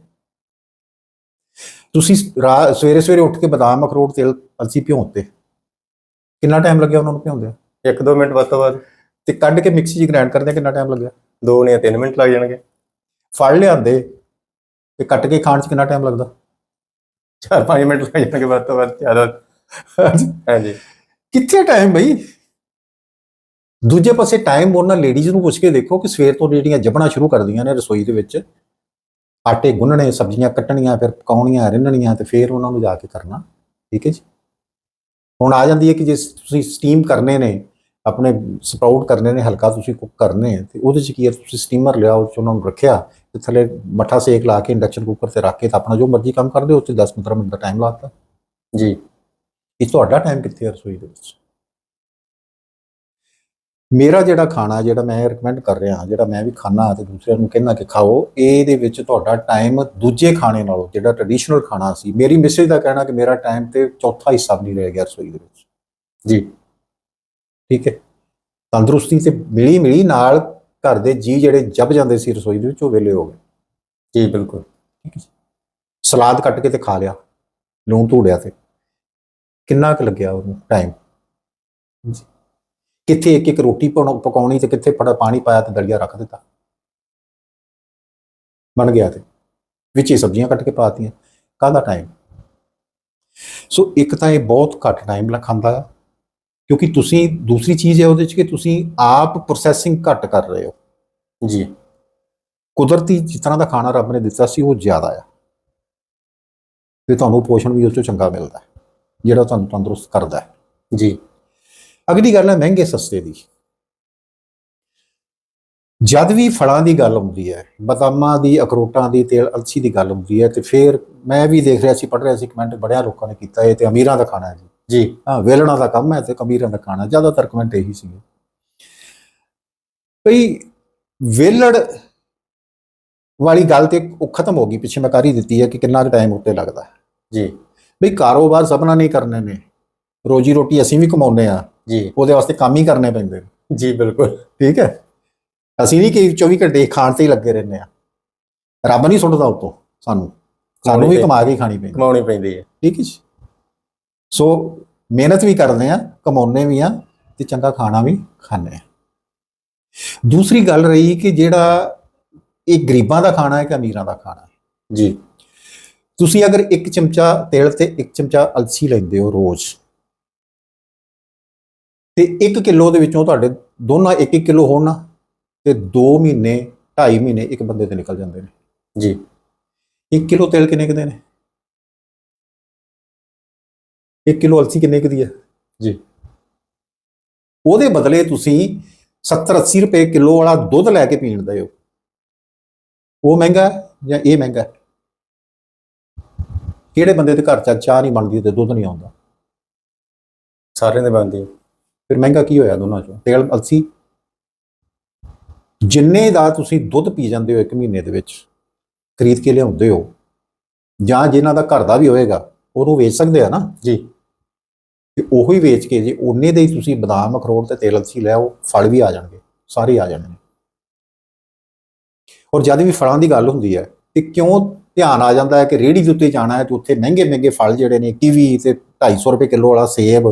ਤੁਸੀਂ ਸਵੇਰੇ ਸਵੇਰੇ ਉੱਠ ਕੇ ਬਦਾਮ ਅਖਰੋਟ ਤੇਲ ਅਲਸੀ ਭਿਉਂਤੇ ਕਿੰਨਾ ਟਾਈਮ ਲੱਗਿਆ ਉਹਨਾਂ ਨੂੰ ਭਿਉਂਦੇ ਇੱਕ ਦੋ ਮਿੰਟ ਵੱਧ ਤੋਂ ਵੱਧ। ਤੇ ਕੱਢ ਕੇ ਮਿਕਸੀ 'ਚ ਗ੍ਰਾਈਂਡ ਕਰਦੇ ਕਿੰਨਾ ਟਾਈਮ ਲੱਗਿਆ? ਦੋ ਜਾਂ ਤਿੰਨ ਮਿੰਟ ਲੱਗ ਜਾਣਗੇ। ਫੜ ਲਿਆਂਦੇ ਤੇ ਕੱਟ ਕੇ ਖਾਣ 'ਚ ਕਿੰਨਾ ਟਾਈਮ ਲੱਗਦਾ? ਚਾਰ ਪੰਜ ਮਿੰਟ ਲੱਗ ਜਾਣਗੇ ਵੱਧ ਤੋਂ ਵੱਧ, ਜ਼ਿਆਦਾ। ਹਾਂਜੀ। ਕਿੱਥੇ ਟਾਈਮ ਬਈ? ਦੂਜੇ ਪਾਸੇ ਟਾਈਮ ਉਹਨਾਂ ਲੇਡੀਜ਼ ਨੂੰ ਪੁੱਛ ਕੇ ਦੇਖੋ ਕਿ ਸਵੇਰ ਤੋਂ ਜਿਹੜੀਆਂ ਜਬਣਾ ਸ਼ੁਰੂ ਕਰਦੀਆਂ ਨੇ ਰਸੋਈ ਦੇ ਵਿੱਚ। ਆਟੇ ਗੁੰਨਣੇ, ਸਬਜ਼ੀਆਂ ਕੱਟਣੀਆਂ, ਫਿਰ ਪਕਾਉਣੀਆਂ, ਰਿੰਨਣੀਆਂ ਤੇ ਫਿਰ ਉਹਨਾਂ ਨੂੰ ਜਾ ਕੇ ਕਰਨਾ। ਠੀਕ ਹੈ ਜੀ? ਹੁਣ ਆ ਜਾਂਦੀ ਹੈ ਕਿ ਜੇ ਤੁਸੀਂ ਸਟੀਮ ਕਰਨੇ ਨੇ ਆਪਣੇ ਸਪਰਾਊਟ ਕਰਨੇ ਨੇ ਹਲਕਾ ਤੁਸੀਂ ਕੁੱਕ ਕਰਨੇ ਤੇ ਉਹਦੇ ਚ ਕੀ ਹੈ ਤੁਸੀਂ ਸਟੀਮਰ ਲਿਆ ਉਹ 'ਚ ਉਹਨਾਂ ਨੂੰ ਰੱਖਿਆ ਤੇ ਥੱਲੇ ਮੱਠਾ ਸੇਕ ਲਾ ਕੇ ਇੰਡਕਸ਼ਨ ਕੁੱਕਰ ਤੇ ਰੱਖ ਕੇ ਤਾਂ ਆਪਣਾ ਜੋ ਮਰਜ਼ੀ ਕੰਮ ਕਰਦੇ ਹੋ ਉੱਤੇ 10-15 ਮਿੰਟ ਦਾ ਟਾਈਮ ਲਾਤਾ ਜੀ। ਇਹ ਤੁਹਾਡਾ ਟਾਈਮ ਕਿੱਥੇ ਹੈ ਰਸੋਈ ਦੇ ਵਿੱਚ? ਮੇਰਾ ਜਿਹੜਾ ਖਾਣਾ ਜਿਹੜਾ ਮੈਂ ਰეკਮੈਂਡ ਕਰ ਰਿਹਾ ਜਿਹੜਾ ਮੈਂ ਵੀ ਖਾਣਾ ਤੇ ਦੂਸਰਿਆਂ ਨੂੰ ਕਹਿੰਦਾ ਕਿ ਖਾਓ ਇਹਦੇ ਵਿੱਚ ਤੁਹਾਡਾ ਟਾਈਮ ਦੂਜੇ ਖਾਣੇ ਨਾਲੋਂ ਜਿਹੜਾ ਟ੍ਰੈਡੀਸ਼ਨਲ ਖਾਣਾ ਸੀ ਮੇਰੀ ਮਿਸੇਜ ਦਾ ਕਹਿਣਾ ਕਿ ਮੇਰਾ ਟਾਈਮ ਤੇ ਚੌਥਾ ਹਿੱਸਾ ਵੀ ਨਹੀਂ ਰਹਿ ਗਿਆ ਰਸੋਈ ਦੇ ਵਿੱਚ। ਜੀ। ਠੀਕ ਹੈ। ਤੰਦਰੁਸਤੀ ਤੇ ਮਿਲੀ ਮਿਲੀ ਨਾਲ ਘਰ ਦੇ ਜੀ ਜਿਹੜੇ ਜਬ ਜਾਂਦੇ ਸੀ ਰਸੋਈ ਦੇ ਵਿੱਚ ਉਹ ਵੇਲੇ ਹੋ ਗਏ। ਜੀ ਬਿਲਕੁਲ। ਠੀਕ ਹੈ। ਸਲਾਦ ਕੱਟ ਕੇ ਤੇ ਖਾ ਲਿਆ ਲੂਣ ਧੂੜਿਆ ਤੇ। ਕਿੰਨਾ ਕੁ ਲੱਗਿਆ ਉਹਨੂੰ ਟਾਈਮ ਕਿੱਥੇ ਇੱਕ ਇੱਕ ਰੋਟੀ ਪਕਾਉਣੀ ਤੇ ਕਿੱਥੇ ਫੜਾ ਪਾਣੀ ਪਾਇਆ ਤੇ ਦਲੀਆ ਰੱਖ ਦਿੱਤਾ। ਬਣ ਗਿਆ ਤੇ। ਵਿੱਚ ਹੀ ਸਬਜ਼ੀਆਂ ਕੱਟ ਕੇ ਪਾਤੀਆਂ ਕਾਹਦਾ ਟਾਈਮ ਸੋ ਇੱਕ ਤਾਂ ਇਹ ਬਹੁਤ ਘੱਟ ਟਾਈਮ ਖਾਂਦਾ ਆ। ਕਿਉਂਕਿ ਤੁਸੀਂ ਦੂਸਰੀ ਚੀਜ਼ ਹੈ ਉਹਦੇ ਚ ਕਿ ਤੁਸੀਂ ਆਪ ਪ੍ਰੋਸੈਸਿੰਗ ਘੱਟ ਕਰ ਰਹੇ ਹੋ। ਜੀ। ਕੁਦਰਤੀ ਜਿਸ ਤਰ੍ਹਾਂ ਦਾ ਖਾਣਾ ਰੱਬ ਨੇ ਦਿੱਤਾ ਸੀ ਉਹ ਜ਼ਿਆਦਾ ਆ। ਤੇ ਤੁਹਾਨੂੰ ਪੋਸ਼ਣ ਵੀ ਉਸ ਤੋਂ ਚੰਗਾ ਮਿਲਦਾ ਹੈ ਜਿਹੜਾ ਤੁਹਾਨੂੰ ਤੰਦਰੁਸਤ ਕਰਦਾ ਹੈ। ਜੀ। ਅਗਲੀ ਗੱਲ ਹੈ ਮਹਿੰਗੇ ਸਸਤੇ ਦੀ। ਜਦ ਵੀ ਫਲਾਂ ਦੀ ਗੱਲ ਆਉਂਦੀ ਹੈ ਬਦਾਮਾਂ ਦੀ ਅਖਰੋਟਾਂ ਦੀ ਤੇਲ ਅਲਸੀ ਦੀ ਗੱਲ ਆਉਂਦੀ ਹੈ ਤੇ ਫਿਰ ਮੈਂ ਵੀ ਦੇਖ ਰਿਹਾ ਸੀ ਪੜ੍ਹ ਰਿਹਾ ਸੀ ਕਮੈਂਟ ਬੜਿਆ ਲੋਕਾਂ ਨੇ ਕੀਤਾ ਇਹ ਤੇ ਅਮੀਰਾਂ ਦਾ ਖਾਣਾ ਹੈ ਜੀ। ਜੀ। ਹਾਂ ਵੇਲਣਾ ਦਾ ਕੰਮ ਹੈ ਤੇ ਕਮੀਰਾਂ ਦਾ ਖਾਣਾ। ਜ਼ਿਆਦਾਤਰ ਕਮੈਂਟ ਇਹੀ ਸੀਗੇ। ਭਈ ਵੇਲੜ ਵਾਲੀ ਗੱਲ ਤੇ ਉਹ ਖਤਮ ਹੋ ਗਈ। ਪਿੱਛੇ ਮੈਂ ਕਰ ਹੀ ਦਿੱਤੀ ਹੈ ਕਿ ਕਿੰਨਾ ਕੁ ਟਾਈਮ ਉੱਤੇ ਲੱਗਦਾ ਹੈ। ਜੀ। ਭਈ ਕਾਰੋਬਾਰ ਸਭਨਾਂ ਨਹੀਂ ਕਰਨੇ ਨੇ। ਰੋਜੀ ਰੋਟੀ ਅਸੀਂ ਵੀ ਕਮਾਉਂਦੇ ਆ ਜੀ। ਉਹਦੇ ਵਾਸਤੇ ਕੰਮ ਹੀ ਕਰਨੇ ਪੈਂਦੇ ਨੇ। ਜੀ ਬਿਲਕੁਲ। ਠੀਕ ਹੈ? ਅਸੀਂ ਨਹੀਂ ਕਿ 24 ਘੰਟੇ ਖਾਣ ਤੇ ਹੀ ਲੱਗੇ ਰਹਿੰਦੇ ਆ ਰੱਬ ਨਹੀਂ ਸੁੱਟਦਾ ਉਤੋਂ ਸਾਨੂੰ। ਸਾਨੂੰ ਵੀ ਕਮਾ ਕੇ ਖਾਣੀ ਪੈਂਦੀ ਕਮਾਉਣੀ ਪੈਂਦੀ ਹੈ। ਠੀਕ ਹੈ ਜੀ। ਸੋ ਮਿਹਨਤ ਵੀ ਕਰਦੇ ਆ ਕਮਾਉਨੇ ਵੀ ਆ ਤੇ ਚੰਗਾ ਖਾਣਾ ਵੀ ਖਾਂਦੇ ਆ ਦੂਸਰੀ ਗੱਲ ਰਹੀ ਕਿ ਜਿਹੜਾ ਇਹ ਗਰੀਬਾਂ ਦਾ ਖਾਣਾ ਹੈ ਕਿ ਅਮੀਰਾਂ ਦਾ ਖਾਣਾ ਹੈ। ਜੀ। ਤੁਸੀਂ ਅਗਰ ਇੱਕ ਚਮਚਾ ਤੇਲ ਤੇ ਇੱਕ ਚਮਚਾ ਅਲਸੀ ਲੈਂਦੇ ਹੋ ਰੋਜ਼ ਤੇ 1 ਕਿਲੋ ਦੇ ਵਿੱਚੋਂ ਤੁਹਾਡੇ ਦੋਨਾਂ 1-1 ਕਿਲੋ ਹੋਣ ਤੇ 2 ਮਹੀਨੇ 2.5 ਮਹੀਨੇ ਇੱਕ ਬੰਦੇ ਤੇ ਨਿਕਲ ਜਾਂਦੇ ਨੇ। ਜੀ। 1 ਕਿਲੋ ਤੇਲ ਕਿੰਨੇ ਕੁ ਦੇ ਨੇ 1 ਕਿਲੋ ਅਲਸੀ ਕਿੰਨੇ ਕੁ ਦੀ ਹੈ? ਜੀ। ਉਹਦੇ ਬਦਲੇ ਤੁਸੀਂ 70 80 ਰੁਪਏ ਕਿਲੋ ਵਾਲਾ ਦੁੱਧ ਲੈ ਕੇ ਪੀਣ ਦੇ ਹੋ। ਉਹ ਮਹਿੰਗਾ ਜਾਂ ਇਹ ਮਹਿੰਗਾ ਕਿਹੜੇ ਬੰਦੇ ਦੇ ਘਰ ਚ ਚਾਹ ਨਹੀਂ ਬਣਦੀ ਤੇ ਦੁੱਧ ਨਹੀਂ ਆਉਂਦਾ? ਸਾਰਿਆਂ ਦੇ ਬਣਦੀ ਫਿਰ ਮਹਿੰਗਾ ਕੀ ਹੋਇਆ ਦੋਨਾਂ ਚੋਂ? ਤੇਲ ਅਲਸੀ? ਜਿੰਨੇ ਦਾ ਤੁਸੀਂ ਦੁੱਧ ਪੀ ਜਾਂਦੇ ਹੋ ਇੱਕ ਮਹੀਨੇ ਦੇ ਵਿੱਚ ਖਰੀਦ ਕੇ ਲਿਆਉਂਦੇ ਹੋ ਜਾਂ ਜਿਨ੍ਹਾਂ ਦਾ ਘਰ ਦਾ ਵੀ ਹੋਏਗਾ ਉਹਨੂੰ ਵੇਚ ਸਕਦੇ ਆ ਨਾ? ਜੀ। ਤੇ ਉਹੋ ਹੀ ਵੇਚ ਕੇ ਜੇ ਉਹਨੇ ਦੇ ਹੀ ਤੁਸੀਂ ਬਦਾਮ, ਅਖਰੋਟ ਤੇ ਤੇਲ ਅਲਸੀ ਲੈ ਆਓ, ਫਲ ਵੀ ਆ ਜਾਣਗੇ, ਸਾਰੇ ਆ ਜਾਣਗੇ। ਔਰ ਜਦ ਵੀ ਫਲਾਂ ਦੀ ਗੱਲ ਹੁੰਦੀ ਹੈ, ਤੇ ਕਿਉਂ ਧਿਆਨ ਆ ਜਾਂਦਾ ਹੈ ਕਿ ਰੇਹੜੀ ਦੇ ਉੱਤੇ ਜਾਣਾ ਹੈ ਤੇ ਉੱਥੇ ਮਹਿੰਗੇ ਮਹਿੰਗੇ ਫਲ ਜਿਹੜੇ ਨੇ, ਕੀਵੀ ਤੇ 250 ਰੁਪਏ ਕਿਲੋ ਵਾਲਾ ਸੇਬ,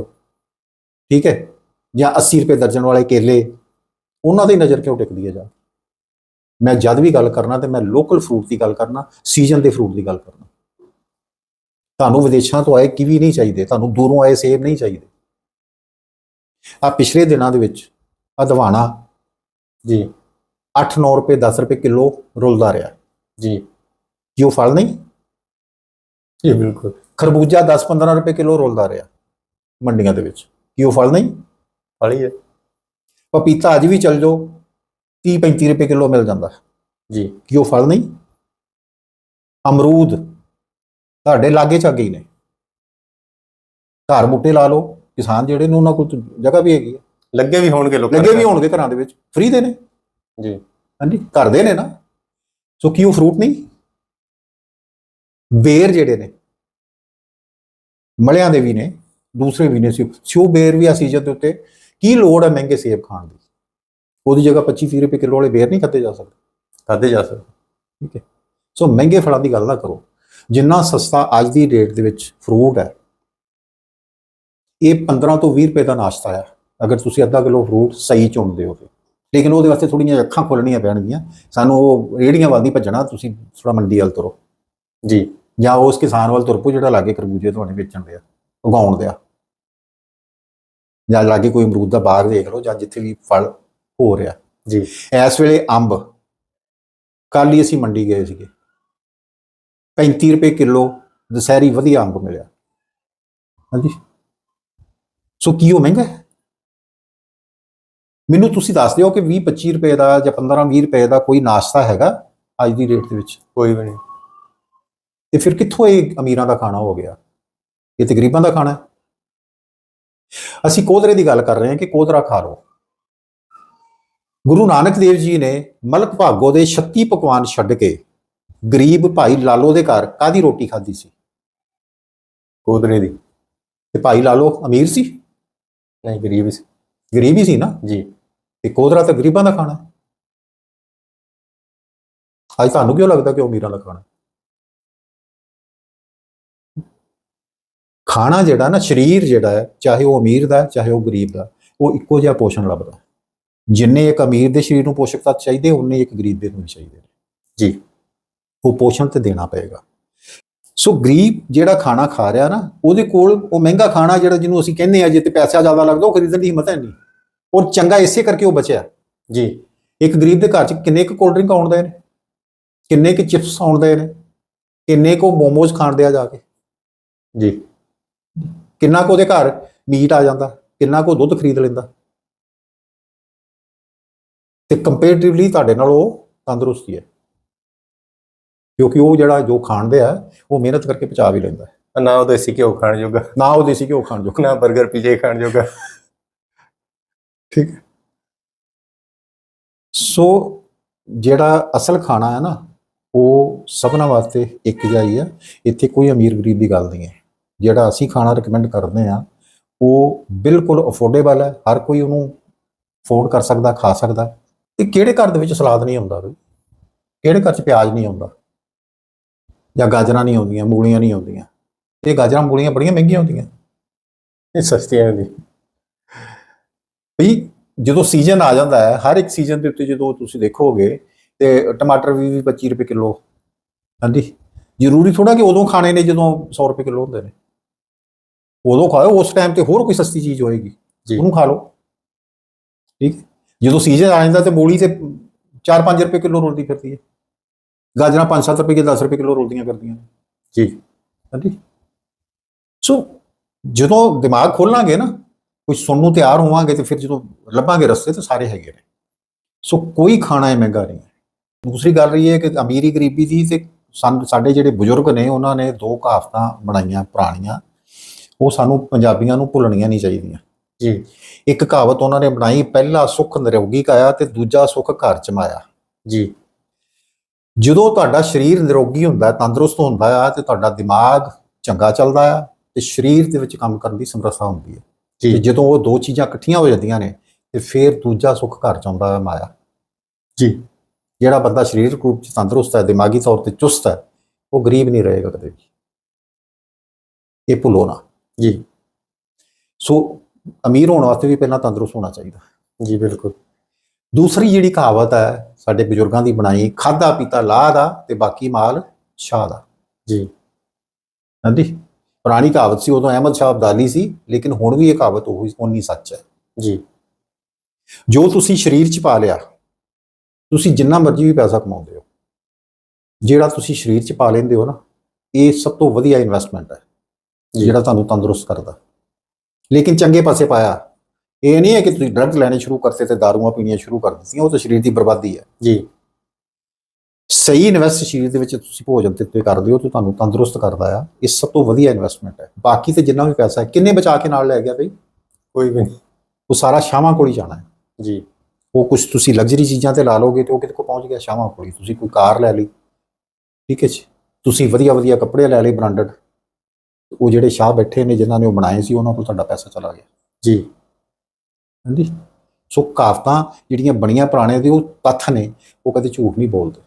ਠੀਕ ਹੈ, ਜਾਂ 80 ਰੁਪਏ ਦਰਜਨ ਵਾਲੇ ਕੇਲੇ, ਉਹਨਾਂ ਦੀ ਨਜ਼ਰ ਕਿਉਂ ਟਿਕਦੀ ਹੈ ਜਾ ਮੈਂ ਜਦ ਵੀ ਗੱਲ ਕਰਨਾ ਤੇ ਮੈਂ ਲੋਕਲ ਫਰੂਟ ਦੀ ਗੱਲ ਕਰਨਾ ਸੀਜ਼ਨ ਦੇ ਫਰੂਟ ਦੀ ਗੱਲ ਕਰਨਾ। ਤੁਹਾਨੂੰ ਵਿਦੇਸ਼ਾਂ ਤੋਂ ਆਏ ਕਿਵੀ ਨਹੀਂ ਚਾਹੀਦੇ ਤੁਹਾਨੂੰ ਦੂਰੋਂ ਆਏ ਸੇਬ ਨਹੀਂ ਚਾਹੀਦੇ। ਆ ਪਿਛਲੇ ਦਿਨਾਂ ਦੇ ਵਿੱਚ ਆ ਦਵਾਣਾ ਜੀ 8-9 ਰੁਪਏ 10 ਰੁਪਏ ਕਿਲੋ ਰੁਲਦਾ ਰਿਹਾ। ਜੀ ਕੀ ਉਹ ਫਲ ਨਹੀਂ? ਜੀ ਬਿਲਕੁਲ। ਖਰਬੂਜਾ 10-15 ਰੁਪਏ ਕਿਲੋ ਰੁਲਦਾ ਰਿਹਾ ਮੰਡੀਆਂ ਦੇ ਵਿੱਚ। ਕੀ ਉਹ ਫਲ ਨਹੀਂ? ਫਲੀ ਹੈ ਪਪੀਤਾ ਅੱਜ ਵੀ ਚੱਲ ਜਾਓ 30-35 ਰੁਪਏ ਕਿਲੋ ਮਿਲ ਜਾਂਦਾ। ਜੀ। ਕੀ ਉਹ ਫਲ ਨਹੀਂ? ਅਮਰੂਦ ਤੁਹਾਡੇ ਲਾਗੇ ਚਾਗੇ ਹੀ ਨੇ। ਘਰ ਬੂਟੇ ਲਾ ਲਓ ਕਿਸਾਨ ਜਿਹੜੇ ਨੇ ਉਹਨਾਂ ਕੋਲ ਤਾਂ ਜਗ੍ਹਾ ਵੀ ਹੈਗੀ ਹੈ। ਲੱਗੇ ਵੀ ਹੋਣਗੇ ਲੋਕਾਂ ਲੱਗੇ ਵੀ ਹੋਣਗੇ ਘਰਾਂ ਦੇ ਵਿੱਚ ਫ੍ਰੀ ਦੇ ਨੇ। ਜੀ। ਹਾਂਜੀ ਘਰ ਦੇ ਨੇ ਨਾ। ਸੋ ਕੀ ਉਹ ਫਰੂਟ ਨਹੀਂ? ਬੇਰ ਜਿਹੜੇ ਨੇ ਮਲਿਆਂ ਦੇ ਵੀ ਨੇ ਦੂਸਰੇ ਵੀ ਨੇ ਸਿਓ ਸਿਓ ਬੇਰ ਵੀ ਆ ਸੀਜ਼ਨ ਦੇ ਉੱਤੇ। ਕੀ ਲੋੜ ਹੈ ਮਹਿੰਗੇ ਸੇਬ ਖਾਣ ਦੀ? ਉਹਦੀ ਜਗ੍ਹਾ 25 30 ਰੁਪਏ ਕਿਲੋ ਵਾਲੇ ਬੇਰ ਨਹੀਂ ਖਾਦੇ ਜਾ ਸਕਦੇ। ਖਾਦੇ ਜਾ ਸਕਦੇ। ਠੀਕ ਹੈ। ਸੋ ਮਹਿੰਗੇ ਫਲਾਂ ਦੀ ਗੱਲ ਨਾ ਕਰੋ। ਜਿੰਨਾ ਸਸਤਾ ਅੱਜ ਦੀ ਰੇਟ ਦੇ ਵਿੱਚ ਫਰੂਟ ਹੈ ਇਹ 15 ਤੋਂ 20 ਰੁਪਏ ਦਾ ਨਾਸ਼ਤਾ ਹੈ ਅਗਰ ਤੁਸੀਂ ਅੱਧਾ ਕਿਲੋ ਫਰੂਟ ਸਹੀ ਚੁਣਦੇ ਹੋ ਤੇ ਲੇਕਿਨ ਉਹਦੇ ਵਾਸਤੇ ਥੋੜੀਆਂ ਅੱਖਾਂ ਖੋਲਣੀਆਂ ਪੈਣਗੀਆਂ ਸਾਨੂੰ ਉਹ ਰੇੜੀਆਂ ਵੱਲ ਨਹੀਂ ਭੱਜਣਾ ਤੁਸੀਂ ਥੋੜਾ ਮੰਡੀ ਵੱਲ ਤੁਰੋ। ਜੀ ਜਾਂ ਉਸ ਕਿਸਾਨ ਵੱਲ ਤੁਰ ਪਓ ਜਿਹੜਾ ਲਾਗੇ ਖਰਬੂਜੇ ਤੁਹਾਡੇ ਵੇਚਣ ਦਿਆ ਉਗਾਉਣ ਦਿਆ ਜਾਂ ਲਾਗੇ ਕੋਈ ਅਮਰੂਦ ਦਾ ਬਾਗ ਦੇਖ ਲਓ ਜਾਂ ਜਿੱਥੇ ਵੀ ਫਲ ਹੋ ਰਿਹਾ। ਜੀ। ਇਸ ਵੇਲੇ ਅੰਬ ਕੱਲ ਹੀ ਅਸੀਂ ਮੰਡੀ ਗਏ ਸੀਗੇ। 35 ਰੁਪਏ ਕਿਲੋ ਦਸਹਿਰੀ ਵਧੀਆ ਅੰਬ ਮਿਲਿਆ। ਹਾਂਜੀ। ਸੋ ਕੀ ਉਹ ਮਹਿੰਗਾ ਹੈ? ਮੈਨੂੰ ਤੁਸੀਂ ਦੱਸ ਦਿਓ ਕਿ 20 25 ਰੁਪਏ ਦਾ ਜਾਂ 15 20 ਰੁਪਏ ਦਾ ਕੋਈ ਨਾਸ਼ਤਾ ਹੈਗਾ ਅੱਜ ਦੀ ਰੇਟ ਦੇ ਵਿੱਚ? ਕੋਈ ਵੀ ਨਹੀਂ। ਤੇ ਫਿਰ ਕਿੱਥੋਂ ਇਹ ਅਮੀਰਾਂ ਦਾ ਖਾਣਾ ਹੋ ਗਿਆ? ਇਹ ਤੇ ਗਰੀਬਾਂ ਦਾ ਖਾਣਾ ਹੈ। ਅਸੀਂ ਕੋਦਰੇ ਦੀ ਗੱਲ ਕਰ ਰਹੇ ਹਾਂ ਕਿ ਕੋਦਰਾ ਖਾ ਲਓ। ਗੁਰੂ ਨਾਨਕ ਦੇਵ ਜੀ ਨੇ ਮਲਕ ਭਾਗੋ ਦੇ 36 ਪਕਵਾਨ ਛੱਡ ਕੇ ਗਰੀਬ ਭਾਈ ਲਾਲੋ ਦੇ ਘਰ ਕਾਦੀ ਰੋਟੀ ਖਾਧੀ ਸੀ? ਕੋਦਰੇ ਦੀ। ਤੇ ਭਾਈ ਲਾਲੋ ਅਮੀਰ ਸੀ? ਨਹੀਂ ਗਰੀਬ ਸੀ। ਗਰੀਬ ਹੀ ਸੀ ਨਾ? ਜੀ। ਤੇ ਕੋਦਰਾ ਤਾਂ ਗਰੀਬਾਂ ਦਾ ਖਾਣਾ ਹੈ। ਅੱਜ ਤੁਹਾਨੂੰ ਕਿਉਂ ਲੱਗਦਾ ਕਿ ਉਹ ਅਮੀਰਾਂ ਦਾ ਖਾਣਾ? ਖਾਣਾ ਜਿਹੜਾ ਨਾ ਸਰੀਰ ਜਿਹੜਾ ਹੈ ਚਾਹੇ ਉਹ ਅਮੀਰ ਦਾ ਚਾਹੇ ਉਹ ਗਰੀਬ ਦਾ ਉਹ ਇੱਕੋ ਜਿਹਾ ਪੋਸ਼ਣ ਲੱਭਦਾ। ਜਿੰਨੇ ਇੱਕ ਅਮੀਰ ਦੇ ਸਰੀਰ ਨੂੰ ਪੋਸ਼ਕ ਤੱਤ ਚਾਹੀਦੇ ਉਨੇ ਇੱਕ ਗਰੀਬ ਦੇ ਨੂੰ ਚਾਹੀਦੇ ਜੀ। ਉਹ ਪੋਸ਼ਣ ਤੇ ਦੇਣਾ ਪਏਗਾ। ਸੋ ਗਰੀਬ ਜਿਹੜਾ ਖਾਣਾ ਖਾ ਰਿਹਾ ਨਾ, ਉਹਦੇ ਕੋਲ ਉਹ ਮਹਿੰਗਾ ਖਾਣਾ ਜਿਹੜਾ ਜਿਹਨੂੰ ਅਸੀਂ ਕਹਿੰਦੇ ਆ ਜਿੱਤੇ ਪੈਸਾ ਜ਼ਿਆਦਾ ਲੱਗਦਾ, ਉਹ ਖਰੀਦਣ ਦੀ ਹਿੰਮਤ ਹੈ ਨਹੀਂ। ਔਰ ਚੰਗਾ ਇਸੇ ਕਰਕੇ ਉਹ ਬਚਿਆ। ਜੀ। ਇੱਕ ਗਰੀਬ ਦੇ ਘਰ 'ਚ ਕਿੰਨੇ ਕੁ ਕੋਲਡ ਡਰਿੰਕ ਆਉਂਦੇ ਨੇ? ਕਿੰਨੇ ਕੁ ਚਿਪਸ ਆਉਂਦੇ ਨੇ? ਕਿੰਨੇ ਕੁ ਮੋਮੋਜ਼ ਖਾਣਦੇ ਆ ਜਾ ਕੇ? ਜੀ। ਕਿੰਨਾ ਕੁ ਉਹਦੇ ਘਰ ਮੀਟ ਆ ਜਾਂਦਾ? ਕਿੰਨਾ ਕੁ ਦੁੱਧ ਖਰੀਦ ਲੈਂਦਾ? ਤੇ ਕੰਪੈਰੀਟਿਵਲੀ ਤੁਹਾਡੇ ਨਾਲ ਉਹ ਤੰਦਰੁਸਤੀ ਹੈ। ਕਿਉਂਕਿ ਉਹ ਜਿਹੜਾ ਜੋ ਖਾਣਦੇ ਆ ਉਹ ਮਿਹਨਤ ਕਰਕੇ ਪਚਾ ਵੀ ਲੈਂਦਾ ਨਾ ਉਹ ਦੇਸੀ ਘਿਓ ਖਾਣ ਜੋਗਾ। ਨਾ ਉਹ ਦੇਸੀ ਘਿਓ ਖਾਣ ਜੋਗਾ। ਨਾ 버ਗਰ ਪੀਜੇ ਖਾਣ ਜੋਗਾ। ਠੀਕ। ਸੋ ਜਿਹੜਾ ਅਸਲ ਖਾਣਾ ਹੈ ਨਾ ਉਹ ਸਭਨਾ ਵਾਸਤੇ ਇੱਕ ਜਿਹਾ ਹੀ ਆ। ਇੱਥੇ ਕੋਈ ਅਮੀਰ ਗਰੀਬ ਦੀ ਗੱਲ ਨਹੀਂ ਹੈ। ਜਿਹੜਾ ਅਸੀਂ ਖਾਣਾ ਰეკਮੈਂਡ ਕਰਦੇ ਆ ਉਹ ਬਿਲਕੁਲ ਅਫੋਰਡੇਬਲ ਹੈ। ਹਰ ਕੋਈ ਉਹਨੂੰ ਅਫੋਰਡ ਕਰ ਸਕਦਾ ਖਾ ਸਕਦਾ। ਤੇ ਕਿਹੜੇ ਘਰ ਦੇ ਵਿੱਚ ਸਲਾਦ ਨਹੀਂ ਆਉਂਦਾ ਕਿਹੜੇ ਘਰ 'ਚ ਪਿਆਜ਼ ਨਹੀਂ ਆਉਂਦਾ? ਜਾਂ ਗਾਜਰਾਂ ਨਹੀਂ ਆਉਂਦੀਆਂ ਮੂਲੀਆਂ ਨਹੀਂ ਆਉਂਦੀਆਂ। ਇਹ ਗਾਜਰਾਂ ਮੂਲੀਆਂ ਬੜੀਆਂ ਮਹਿੰਗੀਆਂ ਹੁੰਦੀਆਂ ਇਹ ਸਸਤੀਆਂ ਹੁੰਦੀ ਵੀ ਜਦੋਂ ਸੀਜ਼ਨ ਆ ਜਾਂਦਾ ਹੈ ਹਰ ਇੱਕ ਸੀਜ਼ਨ ਦੇ ਉੱਤੇ ਜਦੋਂ ਤੁਸੀਂ ਦੇਖੋਗੇ ਤੇ ਟਮਾਟਰ ਵੀ 25 ਰੁਪਏ ਕਿਲੋ। ਹਾਂਜੀ। ਜ਼ਰੂਰੀ ਥੋੜਾ ਕਿ ਉਦੋਂ ਖਾਣੇ ਨੇ ਜਦੋਂ 100 ਰੁਪਏ ਕਿਲੋ ਹੁੰਦੇ ਨੇ। ਉਦੋਂ ਖਾਓ ਉਸ ਟਾਈਮ ਤੇ ਹੋਰ ਕੋਈ ਸਸਤੀ ਚੀਜ਼ ਹੋਏਗੀ। ਜੀ। ਉਹਨੂੰ ਖਾ ਲਓ। ਠੀਕ? ਜਦੋਂ ਸੀਜ਼ਨ ਆ ਜਾਂਦਾ ਤੇ ਮੂਲੀ ਤੇ 4-5 ਰੁਪਏ ਕਿਲੋ ਰੁਲਦੀ ਫਿਰਦੀ ਹੈ। ਗਾਜਰਾਂ 5-7 ਰੁਪਏ ਕੇ 10 ਰੁਪਏ ਕਿਲੋ ਰੁਲਦੀਆਂ ਫਿਰਦੀਆਂ। ਨੇ ਜੀ। ਹਾਂਜੀ। ਸੋ ਜਦੋਂ ਦਿਮਾਗ ਖੋਲਾਂਗੇ ਨਾ ਕੁਝ ਸੁਣਨ ਨੂੰ ਤਿਆਰ ਹੋਵਾਂਗੇ ਤੇ ਫਿਰ ਜਦੋਂ ਲੱਭਾਂਗੇ ਰਸਤੇ ਤੇ ਸਾਰੇ ਹੈਗੇ ਨੇ। ਸੋ ਕੋਈ ਖਾਣਾ ਹੈ ਮਹਿੰਗਾ ਨਹੀਂ ਹੈ। ਦੂਸਰੀ ਗੱਲ ਰਹੀ ਹੈ ਕਿ ਅਮੀਰੀ ਗਰੀਬੀ ਦੀ ਤੇ ਸਾਡੇ ਜਿਹੜੇ ਬਜ਼ੁਰਗ ਨੇ ਉਹਨਾਂ ਨੇ ਦੋ ਕਹਾਵਤਾਂ ਬਣਾਈਆਂ ਪੁਰਾਣੀਆਂ। ਉਹ ਸਾਨੂੰ ਪੰਜਾਬੀਆਂ ਨੂੰ ਭੁੱਲਣੀਆਂ ਨਹੀਂ ਚਾਹੀਦੀਆਂ। ਜੀ। ਇੱਕ ਕਹਾਵਤ ਉਹਨਾਂ ਨੇ ਬਣਾਈ ਪਹਿਲਾ ਸੁੱਖ ਨਿਰੋਗੀ ਕਾਇਆ ਤੇ ਦੂਜਾ ਸੁੱਖ ਘਰ ਚ ਮਾਇਆ। ਜੀ। ਜਦੋਂ ਤੁਹਾਡਾ ਸਰੀਰ ਨਿਰੋਗੀ ਹੁੰਦਾ ਹੈ ਤੰਦਰੁਸਤ ਹੁੰਦਾ ਆ ਤੇ ਤੁਹਾਡਾ ਦਿਮਾਗ ਚੰਗਾ ਚੱਲਦਾ ਆ ਤੇ ਸਰੀਰ ਦੇ ਵਿੱਚ ਕੰਮ ਕਰਨ ਦੀ ਸਮਰੱਥਾ ਹੁੰਦੀ ਹੈ ਤੇ ਜੀ ਜਦੋਂ ਉਹ ਦੋ ਚੀਜ਼ਾਂ ਇਕੱਠੀਆਂ ਹੋ ਜਾਂਦੀਆਂ ਨੇ ਤੇ ਫਿਰ ਦੂਜਾ ਸੁੱਖ ਘਰ ਚ ਆਉਂਦਾ ਹੈ ਮਾਇਆ। ਜੀ। ਜਿਹੜਾ ਬੰਦਾ ਸਰੀਰਕ ਰੂਪ ਚ ਤੰਦਰੁਸਤ ਹੈ ਦਿਮਾਗੀ ਤੌਰ ਤੇ ਚੁਸਤ ਹੈ ਉਹ ਗਰੀਬ ਨਹੀਂ ਰਹੇਗਾ ਕਦੇ ਵੀ। ਇਹ ਭੁੱਲੋ ਨਾ। ਜੀ। ਸੋ ਅਮੀਰ ਹੋਣ ਵਾਸਤੇ ਵੀ ਪਹਿਲਾਂ ਤੰਦਰੁਸਤ ਹੋਣਾ ਚਾਹੀਦਾ। ਜੀ ਬਿਲਕੁਲ। ਦੂਸਰੀ ਜਿਹੜੀ ਕਹਾਵਤ ਹੈ ਸਾਡੇ ਬਜ਼ੁਰਗਾਂ ਦੀ ਬਣਾਈ ਖਾਦਾ ਪੀਤਾ ਲਾਹ ਦਾ ਤੇ ਬਾਕੀ ਮਾਲ ਸ਼ਾਹ ਦਾ ਜੀ। ਹਾਂਜੀ? ਪੁਰਾਣੀ ਕਹਾਵਤ ਸੀ ਉਦੋਂ ਅਹਿਮਦ ਸ਼ਾਹ ਅਬਦਾਲੀ ਸੀ ਲੇਕਿਨ ਹੁਣ ਵੀ ਇਹ ਕਹਾਵਤ ਉਹੀ ਉਨੀ ਸੱਚ ਹੈ। ਜੀ। ਜੋ ਤੁਸੀਂ ਸਰੀਰ 'ਚ ਪਾ ਲਿਆ ਤੁਸੀਂ ਜਿੰਨਾ ਮਰਜ਼ੀ ਵੀ ਪੈਸਾ ਕਮਾਉਂਦੇ ਹੋ ਜਿਹੜਾ ਤੁਸੀਂ ਸਰੀਰ 'ਚ ਪਾ ਲੈਂਦੇ ਹੋ ਨਾ ਇਹ ਸਭ ਤੋਂ ਵਧੀਆ ਇਨਵੈਸਟਮੈਂਟ ਹੈ। ਜਿਹੜਾ ਤੁਹਾਨੂੰ ਤੰਦਰੁਸਤ ਕਰਦਾ। ਲੇਕਿਨ ਚੰਗੇ ਪਾਸੇ ਪਾਇਆ ਇਹ ਨਹੀਂ ਹੈ ਕਿ ਤੁਸੀਂ ਡਰੱਗ ਲੈਣੇ ਸ਼ੁਰੂ ਕਰਤੇ ਤੇ ਦਾਰੂਆਂ ਪੀਣੀਆਂ ਸ਼ੁਰੂ ਕਰ ਦਿੱਤੀਆਂ ਉਹ ਤਾਂ ਸਰੀਰ ਦੀ ਬਰਬਾਦੀ ਹੈ। ਜੀ। ਸਹੀ ਇਨਵੈਸਟ ਸਰੀਰ ਦੇ ਵਿੱਚ ਤੁਸੀਂ ਭੋਜਨ ਤੇ ਕਰਦੇ ਹੋ ਤੇ ਤੁਹਾਨੂੰ ਤੰਦਰੁਸਤ ਕਰਦਾ ਆ। ਇਹ ਸਭ ਤੋਂ ਵਧੀਆ ਇਨਵੈਸਟਮੈਂਟ ਹੈ। ਬਾਕੀ ਤੇ ਜਿੰਨਾ ਵੀ ਪੈਸਾ ਹੈ ਕਿੰਨੇ ਬਚਾ ਕੇ ਨਾਲ ਲੈ ਗਿਆ ਬਈ? ਕੋਈ ਵੀ ਨਹੀਂ। ਉਹ ਸਾਰਾ ਸ਼ਾਮਾਂ ਕੋਲ ਹੀ ਜਾਣਾ ਹੈ। ਜੀ। ਉਹ ਕੁਝ ਤੁਸੀਂ ਲਗਜ਼ਰੀ ਚੀਜ਼ਾਂ ਤੇ ਲਾ ਲੋਗੇ ਤੇ ਉਹ ਕਿਤੇ ਕੋ ਪਹੁੰਚ ਗਿਆ ਸ਼ਾਮਾਂ ਕੋਲ ਹੀ। ਤੁਸੀਂ ਕੋਈ ਕਾਰ ਲੈ ਲਈ। ਠੀਕ ਹੈ ਜੀ। ਤੁਸੀਂ ਵਧੀਆ ਵਧੀਆ ਕੱਪੜੇ ਲੈ ਲਏ ਬ੍ਰਾਂਡਡ ਉਹ ਜਿਹੜੇ ਸ਼ਾਹ ਬੈਠੇ ਨੇ ਜਿਨ੍ਹਾਂ ਨੇ ਉਹ ਬਣਾਏ ਸੀ ਉਹਨਾਂ ਕੋਲ ਤੁਹਾਡਾ ਪੈਸਾ ਚਲਾ ਗਿਆ। ਜੀ। ਹਾਂਜੀ? ਸੋ ਕਹਾਵਤਾਂ ਜਿਹੜੀਆਂ ਬਣੀਆਂ ਪੁਰਾਣੇ ਦੇ ਉਹ ਤੱਥ ਨੇ ਉਹ ਕਦੇ ਝੂਠ ਨਹੀਂ ਬੋਲਦੇ।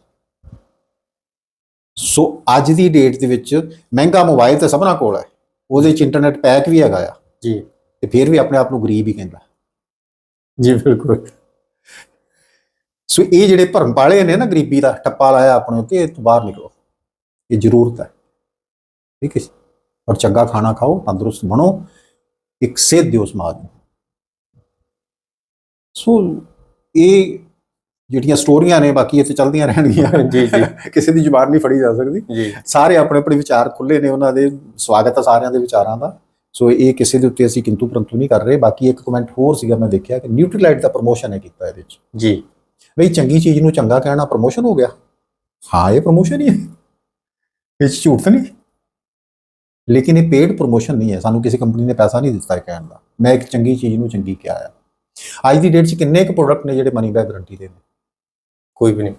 ਸੋ ਅੱਜ ਦੀ ਡੇਟ ਦੇ ਵਿੱਚ ਮਹਿੰਗਾ ਮੋਬਾਈਲ ਤਾਂ ਸਭਨਾਂ ਕੋਲ ਹੈ। ਉਹਦੇ ਚ ਇੰਟਰਨੈਟ ਪੈਕ ਵੀ ਹੈਗਾ ਆ। ਜੀ। ਤੇ ਫਿਰ ਵੀ ਆਪਣੇ ਆਪ ਨੂੰ ਗਰੀਬ ਹੀ ਕਹਿੰਦਾ। ਜੀ ਬਿਲਕੁਲ। ਸੋ ਇਹ ਜਿਹੜੇ ਭਰਮ ਪਾਲੇ ਨੇ ਨਾ ਗਰੀਬੀ ਦਾ ਟੱਪਾ ਲਾਇਆ ਆਪਣੇ ਉੱਤੇ ਇਹ ਤੋਂ ਬਾਹਰ ਨਿਕਲੋ। ਇਹ ਜ਼ਰੂਰਤ ਹੈ। ਠੀਕ ਹੈ? ਔਰ ਚੰਗਾ ਖਾਣਾ ਖਾਓ ਤੰਦਰੁਸਤ ਬਣੋ ਇੱਕ ਸਿਹਤ ਦਿਓ ਸਮਾਜ ਨੂੰ ਸੋ ਇਹ ਜਿਹੜੀਆਂ ਸਟੋਰੀਆਂ ਨੇ ਬਾਕੀ ਤੇ ਚੱਲਦੀਆਂ ਰਹਿਣਗੀਆਂ। ਜੀ ਜੀ। ਕਿਸੇ ਦੀ ਜ਼ੁਬਾਨ ਨਹੀਂ ਫੜੀ ਜਾ ਸਕਦੀ। ਜੀ। ਸਾਰੇ ਆਪਣੇ ਆਪਣੇ ਵਿਚਾਰ ਖੁੱਲੇ ਨੇ ਉਹਨਾਂ ਦੇ। ਸਵਾਗਤ ਹੈ ਸਾਰਿਆਂ ਦੇ ਵਿਚਾਰਾਂ ਦਾ। ਸੋ ਇਹ ਕਿਸੇ ਦੇ ਉੱਤੇ ਅਸੀਂ ਕਿੰਤੂ ਪਰੰਤੂ ਨਹੀਂ ਕਰ ਰਹੇ। ਬਾਕੀ ਇੱਕ ਕਮੈਂਟ ਹੋਰ ਸੀਗਾ ਮੈਂ ਦੇਖਿਆ ਕਿ ਨਿਊਟਰੀਲਾਈਟ ਦਾ ਪ੍ਰੋਮੋਸ਼ਨ ਹੈ ਕੀਤਾ ਇਹਦੇ ਵਿੱਚ। ਜੀ। ਬਈ ਚੰਗੀ ਚੀਜ਼ ਨੂੰ ਚੰਗਾ ਕਹਿਣਾ ਪ੍ਰੋਮੋਸ਼ਨ ਹੋ ਗਿਆ। ਹਾਂ ਇਹ ਪ੍ਰੋਮੋਸ਼ਨ ਹੀ ਹੈ। ਇਹ 'ਚ ਝੂਠ ਤਾਂ ਨਹੀਂ। ਲੇਕਿਨ ਇਹ ਪੇਡ ਪ੍ਰੋਮੋਸ਼ਨ ਨਹੀਂ ਹੈ। ਸਾਨੂੰ ਕਿਸੇ ਕੰਪਨੀ ਨੇ ਪੈਸਾ ਨਹੀਂ ਦਿੱਤਾ ਇਹ ਕਹਿਣ ਦਾ। ਮੈਂ ਇੱਕ ਚੰਗੀ ਚੀਜ਼ ਨੂੰ ਚੰਗੀ ਕਿਹਾ ਹੈ ਅੱਜ ਦੀ ਡੇਟ 'ਚ ਕਿੰਨੇ ਕੁ ਪ੍ਰੋਡਕਟ ਨੇ ਜਿਹੜੇ ਮਨੀ ਬੈਕ ਗਾਰੰਟੀ ਦੇ ਨੇ ਕੋਈ ਵੀ ਨਹੀਂ।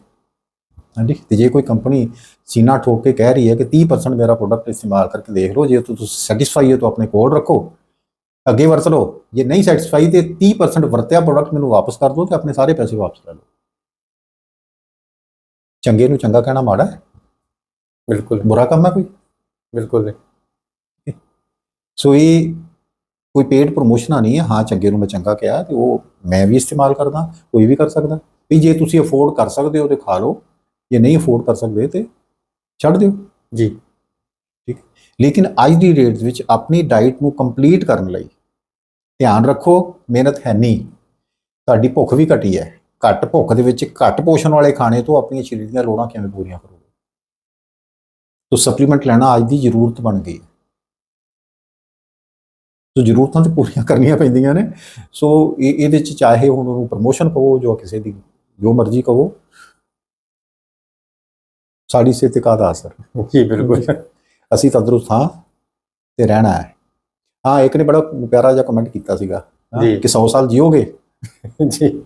ਹਾਂਜੀ ਤੇ ਜੇ ਕੋਈ ਕੰਪਨੀ ਸੀਨਾ ਠੋਕ ਕੇ ਕਹਿ ਰਹੀ ਹੈ ਕਿ 30% ਮੇਰਾ ਪ੍ਰੋਡਕਟ ਇਸਤੇਮਾਲ ਕਰਕੇ ਦੇਖ ਲਓ ਜੇ ਤੁਸੀਂ ਸੈਟੀਸਫਾਈ ਹੋ ਤਾਂ ਆਪਣੇ ਕੋਡ ਰੱਖੋ ਅੱਗੇ ਵਰਤ ਲਓ ਜੇ ਨਹੀਂ ਸੈਟੀਸਫਾਈ ਤੇ 30% ਵਰਤਿਆ ਪ੍ਰੋਡਕਟ ਮੈਨੂੰ ਵਾਪਸ ਕਰ ਦਿਓ ਤੇ ਆਪਣੇ ਸਾਰੇ ਪੈਸੇ ਵਾਪਸ ਲੈ ਲਓ। ਚੰਗੇ ਨੂੰ ਚੰਗਾ ਕਹਿਣਾ ਮਾੜਾ ਹੈ। ਬਿਲਕੁਲ। ਬੁਰਾ ਕੰਮ ਹੈ ਕੋਈ? ਬਿਲਕੁਲ। ਨਹੀਂ ਸੋ ਇਹ ਕੋਈ ਪੇਡ ਪ੍ਰੋਮੋਸ਼ਨਾਂ ਨਹੀਂ ਹੈ ਹਾਂ ਚੰਗੇ ਨੂੰ ਮੈਂ ਚੰਗਾ ਕਿਹਾ ਤੇ ਉਹ ਮੈਂ ਵੀ ਇਸਤੇਮਾਲ ਕਰਦਾ ਕੋਈ ਵੀ ਕਰ ਸਕਦਾ। ਵੀ ਜੇ ਤੁਸੀਂ ਅਫੋਰਡ ਕਰ ਸਕਦੇ ਹੋ ਤੇ ਖਾ ਲਓ ਜੇ ਨਹੀਂ ਅਫੋਰਡ ਕਰ ਸਕਦੇ ਤੇ ਛੱਡ ਦਿਓ। ਜੀ। ਲੇਕਿਨ ਅੱਜ ਦੀ ਡੇਟ ਵਿੱਚ ਆਪਣੀ ਡਾਈਟ ਨੂੰ ਕੰਪਲੀਟ ਕਰਨ ਲਈ ਧਿਆਨ ਰੱਖੋ ਮਿਹਨਤ ਹੈ ਨਹੀਂ। ਤੁਹਾਡੀ ਭੁੱਖ ਵੀ ਘਟੀ ਹੈ। ਘੱਟ ਭੁੱਖ ਦੇ ਵਿੱਚ ਘੱਟ ਪੋਸ਼ਣ ਵਾਲੇ ਖਾਣੇ ਤੋਂ ਆਪਣੀਆਂ ਸਰੀਰ ਦੀਆਂ ਲੋੜਾਂ ਕਿਵੇਂ ਪੂਰੀਆਂ ਕਰੋਗੇ? ਤੋ ਸਪਲੀਮੈਂਟ ਲੈਣਾ ਅੱਜ ਦੀ ਜ਼ਰੂਰਤ ਬਣ ਗਈ ਹੈ। ਸੋ ਜ਼ਰੂਰਤਾਂ ਤੇ ਪੂਰੀਆਂ ਕਰਨੀਆਂ ਪੈਂਦੀਆਂ ਨੇ ਸੋ ਇਹ ਇਹਦੇ ਚ ਚਾਹੇ ਹੁਣ ਉਹਨੂੰ ਪ੍ਰਮੋਸ਼ਨ ਕਹੋ ਜੋ ਕਿਸੇ ਦੀ ਜੋ ਮਰਜ਼ੀ ਕਹੋ ਸਾਡੀ ਸਿਹਤ ਕਾਹਦਾ ਅਸਰ ਜੀ ਬਿਲਕੁਲ। ਅਸੀਂ ਤੰਦਰੁਸਤ ਹਾਂ ਤੇ ਰਹਿਣਾ ਹੈ। ਹਾਂ ਇੱਕ ਨੇ ਬੜਾ ਪਿਆਰਾ ਜਿਹਾ ਕਮੈਂਟ ਕੀਤਾ ਸੀਗਾ। ਕਿ 100 ਸਾਲ ਜੀਓਗੇ? ਜੀ।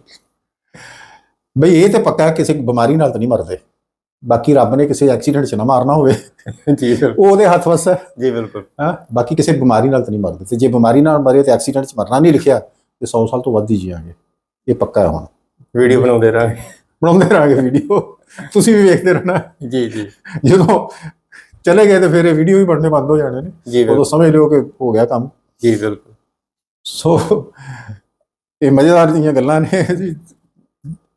ਬਈ ਇਹ ਤੇ ਪੱਕਾ ਕਿਸੇ ਬਿਮਾਰੀ ਨਾਲ ਤਾਂ ਨਹੀਂ ਮਰਦੇ। ਬਾਕੀ ਰੱਬ ਨੇ ਕਿਸੇ ਐਕਸੀਡੈਂਟ 'ਚ ਨਾ ਮਾਰਨਾ ਹੋਵੇ। ਜੀ ਉਹ ਉਹਦੇ ਹੱਥ ਵਸ ਹੈ। ਜੀ ਬਿਲਕੁਲ। ਹਾਂ? ਬਾਕੀ ਕਿਸੇ ਬਿਮਾਰੀ ਨਾਲ ਤਾਂ ਨਹੀਂ ਮਰਦੇ। ਤੇ ਜੇ ਬਿਮਾਰੀ ਨਾਲ ਮਰੇ ਤੇ ਐਕਸੀਡੈਂਟ 'ਚ ਮਰਨਾ ਨਹੀਂ ਲਿਖਿਆ ਤੇ 100 ਸਾਲ ਤੋਂ ਵੱਧ ਹੀ ਜੀਵਾਂਗੇ ਇਹ ਪੱਕਾ ਹੈ ਹੁਣ। ਵੀਡੀਓ ਬਣਾਉਂਦੇ ਰਹਾਂਗੇ। ਬਣਾਉਂਦੇ ਰਹਾਂਗੇ ਵੀਡੀਓ। ਤੁਸੀਂ ਵੀ ਵੇਖਦੇ ਰਹਿਣਾ। ਜੀ ਜੀ। ਜਦੋਂ ਚਲੇ ਗਏ ਤੇ ਫਿਰ ਇਹ ਵੀਡੀਓ ਵੀ ਬਣਨੇ ਬੰਦ ਹੋ ਜਾਣੇ ਨੇ। ਉਦੋਂ ਸਮਝ ਲਿਓ ਕਿ ਹੋ ਗਿਆ ਕੰਮ। ਜੀ ਬਿਲਕੁਲ। ਸੋ ਇਹ ਮਜ਼ੇਦਾਰ ਦੀਆਂ ਗੱਲਾਂ ਨੇ। ਜੀ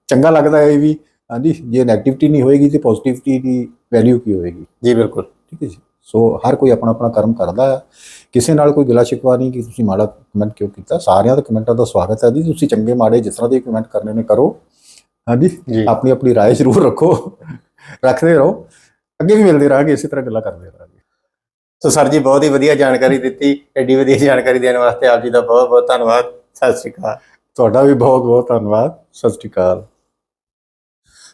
ਚੰਗਾ ਲੱਗਦਾ ਹੈ ਇਹ ਵੀ। ਹਾਂਜੀ ਜੇ ਨੈਗੇਟਿਵਿਟੀ ਨਹੀਂ ਹੋਏਗੀ ਤੇ ਪੋਜ਼ਿਟਿਵਿਟੀ ਦੀ ਵੈਲਿਊ ਕੀ ਹੋਏਗੀ ਜੀ ਬਿਲਕੁਲ ਠੀਕ ਹੈ ਜੀ ਸੋ ਹਰ ਕੋਈ ਆਪਣਾ ਆਪਣਾ ਕਰਮ ਕਰਦਾ ਹੈ ਕਿਸੇ ਨਾਲ ਕੋਈ ਗਿਲਾ ਸ਼ਿਕਵਾ ਨਹੀਂ ਕਿ ਤੁਸੀਂ ਮਾੜਾ ਕਮੈਂਟ ਕਿਉਂ ਕੀਤਾ ਸਾਰਿਆਂ ਦੇ ਕਮੈਂਟਾਂ ਦਾ ਸਵਾਗਤ ਹੈ ਜੀ ਤੁਸੀਂ ਚੰਗੇ ਮਾੜੇ ਜਿਸ ਤਰ੍ਹਾਂ ਦੇ ਕਮੈਂਟ ਕਰਨੇ ਨੇ ਕਰੋ ਹਾਂਜੀ ਜੀ ਆਪਣੀ ਆਪਣੀ رائے ਜ਼ਰੂਰ ਰੱਖੋ ਰੱਖਦੇ ਰਹੋ ਅੱਗੇ ਵੀ ਮਿਲਦੇ ਰਹਾਂਗੇ ਇਸੇ ਤਰ੍ਹਾਂ ਗੱਲਾਂ ਕਰਦੇ ਰਹਾਂਗੇ ਸੋ ਸਰ ਜੀ ਬਹੁਤ ਹੀ ਵਧੀਆ ਜਾਣਕਾਰੀ ਦਿੱਤੀ ਐਡੀ ਵਧੀਆ ਜਾਣਕਾਰੀ ਦੇਣ ਵਾਸਤੇ ਆਪ ਜੀ ਦਾ ਬਹੁਤ ਬਹੁਤ ਧੰਨਵਾਦ ਸਤਿ ਸ਼੍ਰੀ ਅਕਾਲ ਤੁਹਾਡਾ ਵੀ ਬਹੁਤ ਬਹੁਤ ਧੰਨਵਾਦ ਸਤਿ ਸ਼੍ਰੀ ਅਕਾਲ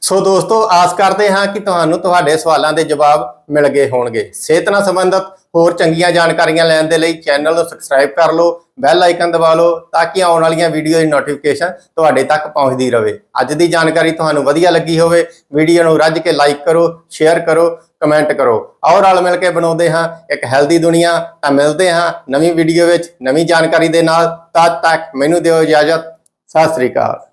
ਸੋ ਦੋਸਤੋ, ਆਸ ਕਰਦੇ ਹਾਂ ਕਿ ਤੁਹਾਨੂੰ ਤੁਹਾਡੇ ਸਵਾਲਾਂ ਦੇ ਜਵਾਬ ਮਿਲ ਗਏ ਹੋਣਗੇ। ਸਿਹਤ ਨਾਲ ਸੰਬੰਧਿਤ ਹੋਰ ਚੰਗੀਆਂ ਜਾਣਕਾਰੀਆਂ ਲੈਣ ਦੇ ਲਈ ਚੈਨਲ ਨੂੰ ਸਬਸਕ੍ਰਾਈਬ ਕਰ ਲਓ, ਬੈਲ ਆਈਕਨ ਦਬਾ ਲਓ, ਤਾਂ ਕਿ ਆਉਣ ਵਾਲੀਆਂ ਵੀਡੀਓ ਦੀ ਨੋਟੀਫਿਕੇਸ਼ਨ ਤੁਹਾਡੇ ਤੱਕ ਪਹੁੰਚਦੀ ਰਹੇ। ਅੱਜ ਦੀ ਜਾਣਕਾਰੀ ਤੁਹਾਨੂੰ ਵਧੀਆ ਲੱਗੀ ਹੋਵੇ, ਵੀਡੀਓ ਨੂੰ ਰੱਜ ਕੇ ਲਾਈਕ ਕਰੋ ਸ਼ੇਅਰ ਕਰੋ ਕਮੈਂਟ ਕਰੋ। ਆਓ ਰਲ ਮਿਲ ਕੇ ਬਣਾਉਂਦੇ ਹਾਂ ਇੱਕ ਹੈਲਦੀ ਦੁਨੀਆ। ਤਾਂ ਮਿਲਦੇ ਹਾਂ ਨਵੀਂ ਵੀਡੀਓ ਵਿੱਚ ਨਵੀਂ ਜਾਣਕਾਰੀ ਦੇ ਨਾਲ। ਤਦ ਤੱਕ ਮੈਨੂੰ ਦਿਓ ਇਜਾਜ਼ਤ। ਸਤਿ ਸ੍ਰੀ ਅਕਾਲ।